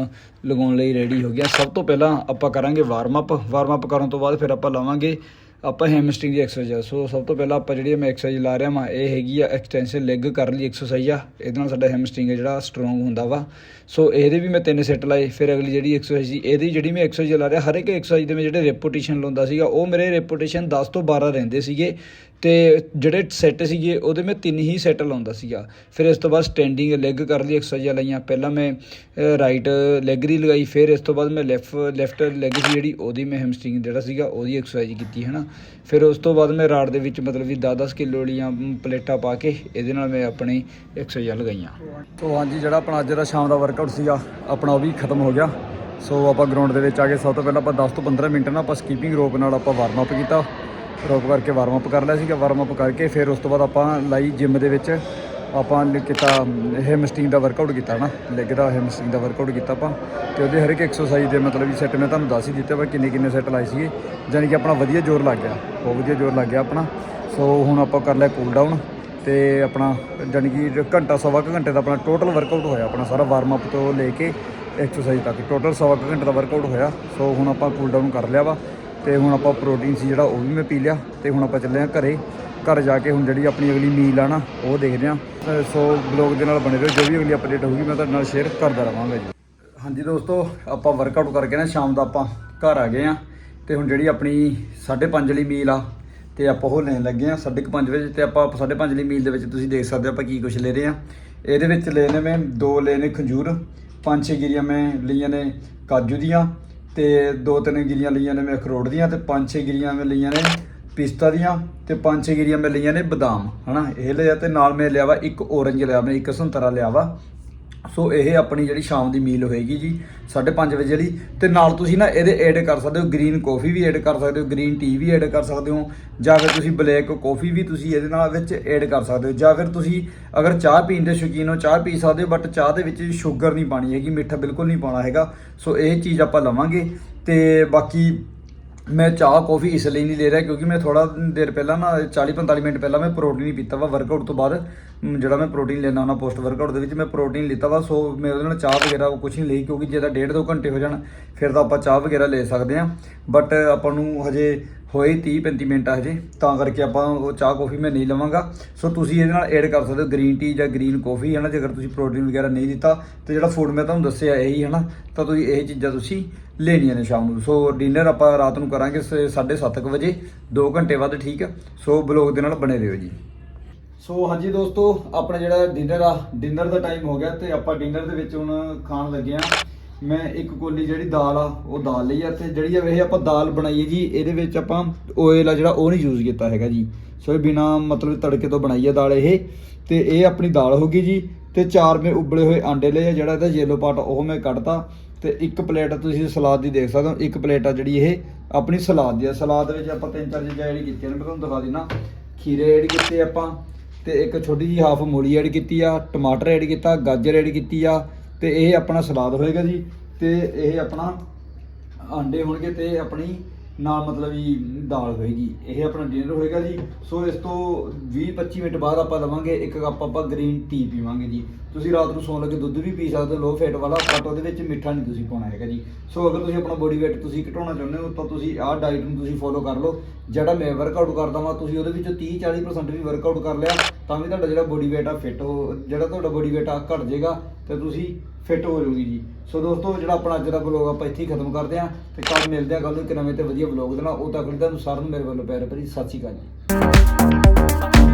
ਲਗਾਉਣ ਲਈ ਰੈਡੀ ਹੋ ਗਿਆ ਸਭ ਤੋਂ ਪਹਿਲਾਂ ਆਪਾਂ ਕਰਾਂਗੇ ਵਾਰਮ ਅਪ ਵਾਰਮ ਅਪ ਕਰਨ ਤੋਂ ਬਾਅਦ ਫਿਰ ਆਪਾਂ ਲਾਵਾਂਗੇ ਆਪਾਂ ਹੈਮਸਟਰਿੰਗ ਦੀ ਐਕਸਰਸਾਈਜ਼ ਸੋ ਸਭ ਤੋਂ ਪਹਿਲਾਂ ਆਪਾਂ ਜਿਹੜੀ ਮੈਂ ਐਕਸਰਸਾਈਜ਼ ਲਾ ਰਿਹਾ ਮੈਂ ਇਹ ਹੈਗੀ ਆ ਐਕਸਟੈਂਸ਼ਨ ਲੈਗ ਕਰਨ ਲਈ ਐਕਸਰਸਾਈਜ਼ ਆ। ਇਹਦੇ ਨਾਲ ਸਾਡਾ ਹੈਮਸਟਰਿੰਗ ਜਿਹੜਾ ਸਟਰੋਂਗ ਹੁੰਦਾ ਵਾ। ਸੋ ਇਹਦੇ ਵੀ ਮੈਂ ਤਿੰਨ ਸੈੱਟ ਲਾਏ, ਫਿਰ ਅਗਲੀ ਜਿਹੜੀ ਐਕਸਰਸਾਈਜ਼ ਸੀ, ਇਹਦੀ ਜਿਹੜੀ ਮੈਂ ਐਕਸਰਸਾਈਜ਼ ਲਾ ਰਿਹਾ, ਹਰ ਇੱਕ ਐਕਸਰਸਾਈਜ਼ ਦੇ ਮੈਂ ਜਿਹੜੇ ਰੈਪੋਟੇਸ਼ਨ ਲਾਉਂਦਾ ਸੀਗਾ, ਉਹ ਮੇਰੇ ਰੈਪੋਟੇਸ਼ਨ 10 ਤੋਂ 12 ਰਹਿੰਦੇ ਸੀਗੇ। ਤੇ ਜਿਹੜੇ ਸੈੱਟ ਸੀਗੇ, ਉਹਦੇ ਮੈਂ ਤਿੰਨ ਹੀ ਸੈੱਟ ਲਾਉਂਦਾ ਸੀਗਾ। ਫਿਰ ਇਸ ਤੋਂ ਬਾਅਦ ਸਟੈਂਡਿੰਗ ਲੈਗ ਕਰਨ ਲਈ ਐਕਸਰਸਾਈਜ਼ਾਂ ਲਾਈਆਂ ਪਹਿਲਾਂ ਮੈਂ ਰਾਈਟ ਲੈਗ ਦੀ ਲਗਾਈ, ਫਿਰ ਇਸ ਤੋਂ ਬਾਅਦ ਮੈਂ ਲੈਫਟ ਲੈਫਟ ਲੈਗ ਸੀ ਜਿਹੜੀ, ਉਹਦੀ ਮੈਂ ਹੈਮਸਟਰਿੰਗ ਜਿਹੜਾ ਸੀਗਾ, ਉਹਦੀ ਐਕਸਰਸਾਈਜ਼ ਕੀਤੀ ਹੈ ਨਾ ਫਿਰ ਉਸ ਤੋਂ ਬਾਅਦ ਮੈਂ ਰਾਡ ਦੇ ਵਿੱਚ ਮਤਲਬ ਵੀ 10-10 ਕਿਲੋ ਵਾਲੀਆਂ ਪਲੇਟਾਂ ਪਾ ਕੇ, ਇਹਦੇ ਨਾਲ ਮੈਂ ਆਪਣੀ ਐਕਸਰਸਾਈਜ਼ਾਂ ਲਗਾਈਆਂ। ਸੋ ਹਾਂਜੀ ਜਿਹੜਾ ਆਪਣਾ ਅੱਜ ਦਾ ਸ਼ਾਮ ਦਾ ਵਰਕਆਊਟ ਸੀਗਾ, ਆਪਣਾ ਉਹ ਵੀ ਖਤਮ ਹੋ ਗਿਆ। ਸੋ ਆਪਾਂ ਗਰਾਊਂਡ ਦੇ ਵਿੱਚ ਆ ਕੇ, ਸਭ ਤੋਂ ਪਹਿਲਾਂ ਆਪਾਂ 10 ਤੋਂ 15 ਮਿੰਟ ਨਾ ਆਪਾਂ ਸਕੀਪਿੰਗ ਰੋਪ ਨਾਲ ਆਪਾਂ ਵਾਰਮ ਅਪ ਕੀਤਾ। ਰੋਪ ਕਰਕੇ ਵਾਰਮ ਅਪ ਕਰ ਲਿਆ ਸੀਗਾ ਵਾਰਮ ਅਪ ਕਰਕੇ ਫਿਰ ਉਸ ਤੋਂ ਬਾਅਦ ਆਪਾਂ ਲਾਈ ਜਿਮ ਦੇ ਵਿੱਚ। ਆਪਾਂ ਨੇ ਕੀਤਾ ਹੈਮਸਟਿੰਗ ਦਾ ਵਰਕਆਊਟ ਕੀਤਾ ਨਾ ਲੈਗ ਦਾ ਹੈਮਸਟਿੰਗ ਦਾ ਵਰਕਆਊਟ ਕੀਤਾ ਆਪਾਂ। ਤੇ ਉਹਦੇ ਹਰ ਇੱਕ ਐਕਸਰਸਾਈਜ਼ ਦੇ ਮਤਲਬ ਵੀ ਸੈੱਟ ਮੈਂ ਤੁਹਾਨੂੰ ਦੱਸ ਹੀ ਦਿੱਤੇ ਵਾ ਕਿੰਨੇ ਕਿੰਨੇ ਸੈੱਟ ਲਾਏ ਸੀਗੇ। ਯਾਨੀ ਕਿ ਆਪਣਾ ਵਧੀਆ ਜ਼ੋਰ ਲੱਗ ਗਿਆ, ਬਹੁਤ ਵਧੀਆ ਜ਼ੋਰ ਲੱਗ ਗਿਆ ਆਪਣਾ। ਸੋ ਹੁਣ ਆਪਾਂ ਕਰ ਲਿਆ ਕੂਲ ਡਾਊਨ ਤੇ ਆਪਣਾ ਜਾਣੀ ਕਿ ਘੰਟਾ, ਸਵਾ ਕੁ ਘੰਟੇ ਦਾ ਆਪਣਾ ਟੋਟਲ ਵਰਕਆਊਟ ਹੋਇਆ ਆਪਣਾ ਸਾਰਾ ਵਾਰਮ ਅਪ ਤੋਂ ਲੈ ਕੇ ਐਕਸਰਸਾਈਜ਼ ਤੱਕ। ਟੋਟਲ ਸਵਾ ਕੁ ਘੰਟੇ ਦਾ ਵਰਕਆਊਟ ਹੋਇਆ। ਸੋ ਹੁਣ ਆਪਾਂ ਕੂਲ ਡਾਊਨ ਕਰ ਲਿਆ ਵਾ। ਤੇ ਹੁਣ ਆਪਾਂ ਪ੍ਰੋਟੀਨ ਸੀ ਜਿਹੜਾ ਉਹ ਵੀ ਮੈਂ ਪੀ ਲਿਆ ਤੇ ਹੁਣ ਆਪਾਂ ਚੱਲੇ ਆ ਘਰੇ। ਘਰ ਜਾ ਕੇ ਹੁਣ ਜਿਹੜੀ ਆਪਣੀ ਅਗਲੀ ਮੀਲ ਆ ਨਾ, ਉਹ ਦੇਖਦੇ ਆ ਸੋ ਬਲੌਗ ਦੇ ਨਾਲ ਬਣੇ ਰਹੋ, ਜੋ ਵੀ ਅਗਲੀ ਅਪਡੇਟ ਹੋਊਗੀ ਮੈਂ ਤੁਹਾਡੇ ਨਾਲ ਸ਼ੇਅਰ ਕਰਦਾ ਰਵਾਂਗਾ ਜੀ। ਹਾਂਜੀ ਦੋਸਤੋ, ਆਪਾਂ ਵਰਕਆਊਟ ਕਰਕੇ ਨਾ ਸ਼ਾਮ ਦਾ ਆਪਾਂ ਘਰ ਆ ਗਏ ਆ ਤੇ ਹੁਣ ਜਿਹੜੀ ਆਪਣੀ 5:30 ਵਾਲੀ ਮੀਲ ਆ ਤੇ ਆਪਾਂ ਉਹ ਲੈਣ ਲੱਗੇ ਆ 5:30 ਵਜੇ ਤੇ ਆਪਾਂ 5:30 ਵਾਲੀ ਮੀਲ ਦੇ ਵਿੱਚ ਤੁਸੀਂ ਦੇਖ ਸਕਦੇ ਹੋ ਆਪਾਂ ਕੀ ਕੁਝ ਲੈ ਰਹੇ ਆ ਇਹਦੇ ਵਿੱਚ ਲੈ ਨੇ ਮੈਂ ਦੋ ਲੈ ਨੇ ਖੰਜੂਰ, ਪੰਜ ਛੇ ਗਿਰੀਆਂ ਮੈਂ ਲਈਆਂ ਨੇ ਕਾਜੂ ਦੀਆਂ ਤੇ ਦੋ ਤਿੰਨ ਗਿਰੀਆਂ ਲਈਆਂ ਨੇ ਮੈਂ ਅਖਰੋਟ ਦੀਆਂ ਤੇ ਪੰਜ ਛੇ ਗਿਰੀਆਂ ਮੈਂ ਲਈਆਂ ਨੇ ਪਿਸਤਾ ਦੀਆਂ ਤੇ ਪੰਜ ਛੇ ਗਿਰੀਆਂ ਮੈਂ ਲਈਆਂ ਨੇ ਬਦਾਮ, ਹਨਾ? ਇਹ ਲਿਆ ਤੇ ਨਾਲ ਮੈਂ ਲਿਆ ਵਾ ਇੱਕ ਔਰੰਜ ਲਿਆ, ਮੈਂ ਇੱਕ ਸੰਤਰਾ ਲਿਆ ਵਾ। ਸੋ ਇਹ ਆਪਣੀ ਜਿਹੜੀ ਸ਼ਾਮ ਦੀ ਮੀਲ ਹੋਏਗੀ ਜੀ 5:30 ਵਜੇ ਵਾਲੀ ਤੇ ਨਾਲ ਤੁਸੀਂ ਨਾ ਇਹਦੇ ਐਡ ਕਰ ਸਕਦੇ ਹੋ ਗ੍ਰੀਨ ਕਾਫੀ ਵੀ ਐਡ ਕਰ ਸਕਦੇ ਹੋ ਗ੍ਰੀਨ ਟੀ ਵੀ ਐਡ ਕਰ ਸਕਦੇ ਹੋ, ਜਾਂ ਫਿਰ ਤੁਸੀਂ ਬਲੈਕ ਕਾਫੀ ਵੀ ਤੁਸੀਂ ਇਹਦੇ ਨਾਲ ਵਿੱਚ ਐਡ ਕਰ ਸਕਦੇ ਹੋ, ਜਾਂ ਫਿਰ ਤੁਸੀਂ ਅਗਰ ਚਾਹ ਪੀਣ ਦੇ ਸ਼ੌਕੀਨ ਹੋ, ਚਾਹ ਪੀ ਸਕਦੇ ਹੋ ਬਟ ਚਾਹ ਦੇ ਵਿੱਚ ਸ਼ੂਗਰ ਨਹੀਂ ਪਾਣੀ ਹੈਗੀ, ਮਿੱਠਾ ਬਿਲਕੁਲ ਨਹੀਂ ਪਾਉਣਾ ਹੈਗਾ। ਸੋ ਇਹ ਚੀਜ਼ ਆਪਾਂ ਲਵਾਂਗੇ। ਤੇ ਬਾਕੀ ਮੈਂ ਚਾਹ, ਕਾਫੀ ਇਸ ਲਈ ਨਹੀਂ ਲੈ ਰਿਹਾ ਕਿਉਂਕਿ ਮੈਂ ਥੋੜਾ ਦੇਰ ਪਹਿਲਾਂ ਨਾ 40 45 ਮਿੰਟ ਪਹਿਲਾਂ ਮੈਂ ਪ੍ਰੋਟੀਨ ਹੀ ਪੀਤਾ ਵਾ ਵਰਕਆਊਟ ਤੋਂ ਬਾਅਦ। ਜਿਹੜਾ ਮੈਂ ਪ੍ਰੋਟੀਨ ਲੈਣਾ ਹੁੰਦਾ ਪੋਸਟ ਵਰਕਆਊਟ ਦੇ ਵਿੱਚ ਮੈਂ ਪ੍ਰੋਟੀਨ ਲਿੱਤਾ ਵਾ, ਸੋ ਮੈਂ ਉਹਦੇ ਨਾਲ ਚਾਹ ਵਗੈਰਾ ਕੁਝ ਨਹੀਂ ਲਈ ਕਿਉਂਕਿ ਜੇ ਤਾਂ ਡੇਢ ਦੋ ਘੰਟੇ ਹੋ ਜਾਣ, ਫਿਰ ਤਾਂ ਆਪਾਂ ਚਾਹ ਵਗੈਰਾ ਲੈ ਸਕਦੇ ਹਾਂ। ਬਟ ਆਪਾਂ ਨੂੰ ਹਜੇ ਹੋਏ 30 35 ਮਿੰਟ ਆ ਹਜੇ, ਤਾਂ ਕਰਕੇ ਆਪਾਂ ਉਹ ਚਾਹ, ਕਾਫੀ ਮੈਂ ਨਹੀਂ ਲਵਾਂਗਾ। ਸੋ ਤੁਸੀਂ ਇਹਦੇ ਨਾਲ ਐਡ ਕਰ ਸਕਦੇ ਹੋ ਗ੍ਰੀਨ ਟੀ ਜਾਂ ਗ੍ਰੀਨ ਕਾਫੀ ਹੈ ਨਾ ਜੇਕਰ ਤੁਸੀਂ ਪ੍ਰੋਟੀਨ ਵਗੈਰਾ ਨਹੀਂ ਦਿੱਤਾ, ਤੇ ਜਿਹੜਾ ਫੂਡ ਮੈਂ ਤੁਹਾਨੂੰ ਦੱਸਿਆ, ਇਹੀ ਹੈ ਨਾ ਤਾਂ ਤੁਸੀਂ ਇਹ ਚੀਜ਼ਾਂ ਤੁਸੀਂ ਲੈਣੀਆਂ ਨੇ ਸ਼ਾਮ ਨੂੰ। ਸੋ ਡਿਨਰ ਆਪਾਂ ਰਾਤ ਨੂੰ ਕਰਾਂਗੇ 7:30 ਵਜੇ। 2 ਘੰਟੇ ਬਾਅਦ ਠੀਕ ਆ। ਸੋ ਬਲੌਗ ਦੇ ਨਾਲ ਬਣੇ ਰਹੋ ਜੀ। ਸੋ ਹਾਂਜੀ ਦੋਸਤੋ, ਆਪਣਾ ਜਿਹੜਾ ਡਿਨਰ ਆ ਡਿਨਰ ਦਾ ਟਾਈਮ ਹੋ ਗਿਆ ਤੇ ਆਪਾਂ ਡਿਨਰ ਦੇ ਵਿੱਚ ਹੁਣ ਖਾਣ ਲੱਗੇ ਆ। ਮੈਂ ਇੱਕ ਕੋਲੀ ਜਿਹੜੀ ਦਾਲ ਆ, ਉਹ ਦਾਲ ਲਈ ਆ ਤੇ ਜਿਹੜੀ ਇਹ ਆਪਾਂ ਦਾਲ ਬਣਾਈਏ ਜੀ, ਇਹਦੇ ਵਿੱਚ ਆਪਾਂ ਓਇਲ ਆ ਜਿਹੜਾ ਉਹ ਨਹੀਂ ਯੂਜ਼ ਕੀਤਾ ਹੈਗਾ ਜੀ। ਸੋ ਇਹ ਬਿਨਾ ਮਤਲਬ ਤੜਕੇ ਤੋਂ ਬਣਾਈ ਆ ਦਾਲ ਇਹ। ਤੇ ਇਹ ਆਪਣੀ ਦਾਲ ਹੋ ਗਈ ਜੀ। ਤੇ ਚਾਰ ਮੈਂ ਉਬਲੇ ਹੋਏ ਆਂਡੇ ਲਏ ਆ, ਜਿਹੜਾ ਇਹਦਾ ਯੈਲੋ ਪਾਰਟ ਉਹ ਮੈਂ ਕੱਢਤਾ ਤੇ ਇੱਕ ਪਲੇਟ ਤੁਸੀਂ ਸਲਾਦ ਦੀ ਦੇਖ ਸਕਦੇ ਹੋ, ਇੱਕ ਪਲੇਟ ਆ ਜਿਹੜੀ ਇਹ ਆਪਣੀ ਸਲਾਦ ਦੀ ਆ। ਸਲਾਦ ਵਿੱਚ ਆਪਾਂ ਤਿੰਨ ਚਾਰ ਚੀਜ਼ਾਂ ਜਿਹੜੀ ਕੀਤੀਆਂ ਨੇ, ਮੈਂ ਤੁਹਾਨੂੰ ਦਿਖਾ ਦਿੰਨਾ ਖੀਰੇ ਐਡ ਕੀਤੇ ਆਪਾਂ ਤੇ ਇੱਕ ਛੋਟੀ ਜਿਹੀ ਹਾਫ ਮੂਲੀ ਐਡ ਕੀਤੀ ਆ, ਟਮਾਟਰ ਐਡ ਕੀਤਾ, ਗਾਜਰ ਐਡ ਕੀਤੀ ਆ ਤੇ ਇਹ ਆਪਣਾ ਸਲਾਦ ਹੋਏਗਾ ਜੀ ਤੇ ਇਹ ਆਪਣਾ ਆਂਡੇ ਹੋਣਗੇ ਤੇ ਆਪਣੀ ਨਾਲ ਮਤਲਬ ਵੀ ਦਾਲ ਹੋਏਗੀ, ਇਹ ਆਪਣਾ ਡਿਨਰ ਹੋਏਗਾ ਜੀ। ਸੋ ਇਸ ਤੋਂ 20 25 ਮਿੰਟ ਬਾਅਦ ਆਪਾਂ ਲਵਾਂਗੇ ਇੱਕ ਕੱਪ ਆਪਾਂ ਗ੍ਰੀਨ ਟੀ ਪੀਵਾਂਗੇ ਜੀ। ਤੁਸੀਂ ਰਾਤ ਨੂੰ ਸੌਣ ਲੱਗੇ ਦੁੱਧ ਵੀ ਪੀ ਸਕਦੇ ਹੋ ਲੋ ਫੈਟ ਵਾਲਾ ਬਟ ਉਹਦੇ ਵਿੱਚ ਮਿੱਠਾ ਨਹੀਂ ਤੁਸੀਂ ਪਾਉਣਾ ਹੈਗਾ ਜੀ। ਸੋ ਅਗਰ ਤੁਸੀਂ ਆਪਣਾ ਬੋਡੀ weight ਤੁਸੀਂ ਘਟਾਉਣਾ ਚਾਹੁੰਦੇ ਹੋ, ਤਾਂ ਤੁਸੀਂ ਆਹ ਡਾਈਟ ਨੂੰ ਤੁਸੀਂ ਫੋਲੋ ਕਰ ਲਓ। ਜਿਹੜਾ ਮੈਂ ਵਰਕਆਊਟ ਕਰਦਾ ਵਾਂ, ਤੁਸੀਂ ਉਹਦੇ ਵਿੱਚੋਂ 30 40% ਵੀ ਵਰਕਆਊਟ ਕਰ ਲਿਆ। ਤਾਂ ਵੀ ਤੁਹਾਡਾ ਜਿਹੜਾ ਬੋਡੀ weight ਆ ਫਿੱਟ ਹੋ, ਜਿਹੜਾ ਤੁਹਾਡਾ ਬੋਡੀ weight ਆ ਘਟ ਜਾਏਗਾ ਤੇ ਤੁਸੀਂ ਫਿੱਟ ਹੋ ਜਾਓਗੇ ਜੀ। ਸੋ ਦੋਸਤੋ, ਜਿਹੜਾ ਆਪਣਾ ਅੱਜ ਦਾ ਵਲੌਗ ਆਪਾਂ ਇੱਥੇ ਹੀ ਖਤਮ ਕਰਦੇ ਆਂ ਤੇ ਕੱਲ ਮਿਲਦੇ ਆਂ ਕੱਲ ਨੂੰ ਇੱਕ ਨਵੇਂ ਤੇ ਵਧੀਆ ਵਲੌਗ ਦੇ ਨਾਲ। ਉਹ ਤੱਕ ਲਈ ਤੁਹਾਨੂੰ ਸਾਰਿਆਂ ਨੂੰ ਮੇਰੇ ਵੱਲੋਂ ਪਿਆਰ ਭਰੀ ਸਤਿ ਸ਼੍ਰੀ ਅਕਾਲ ਜੀ।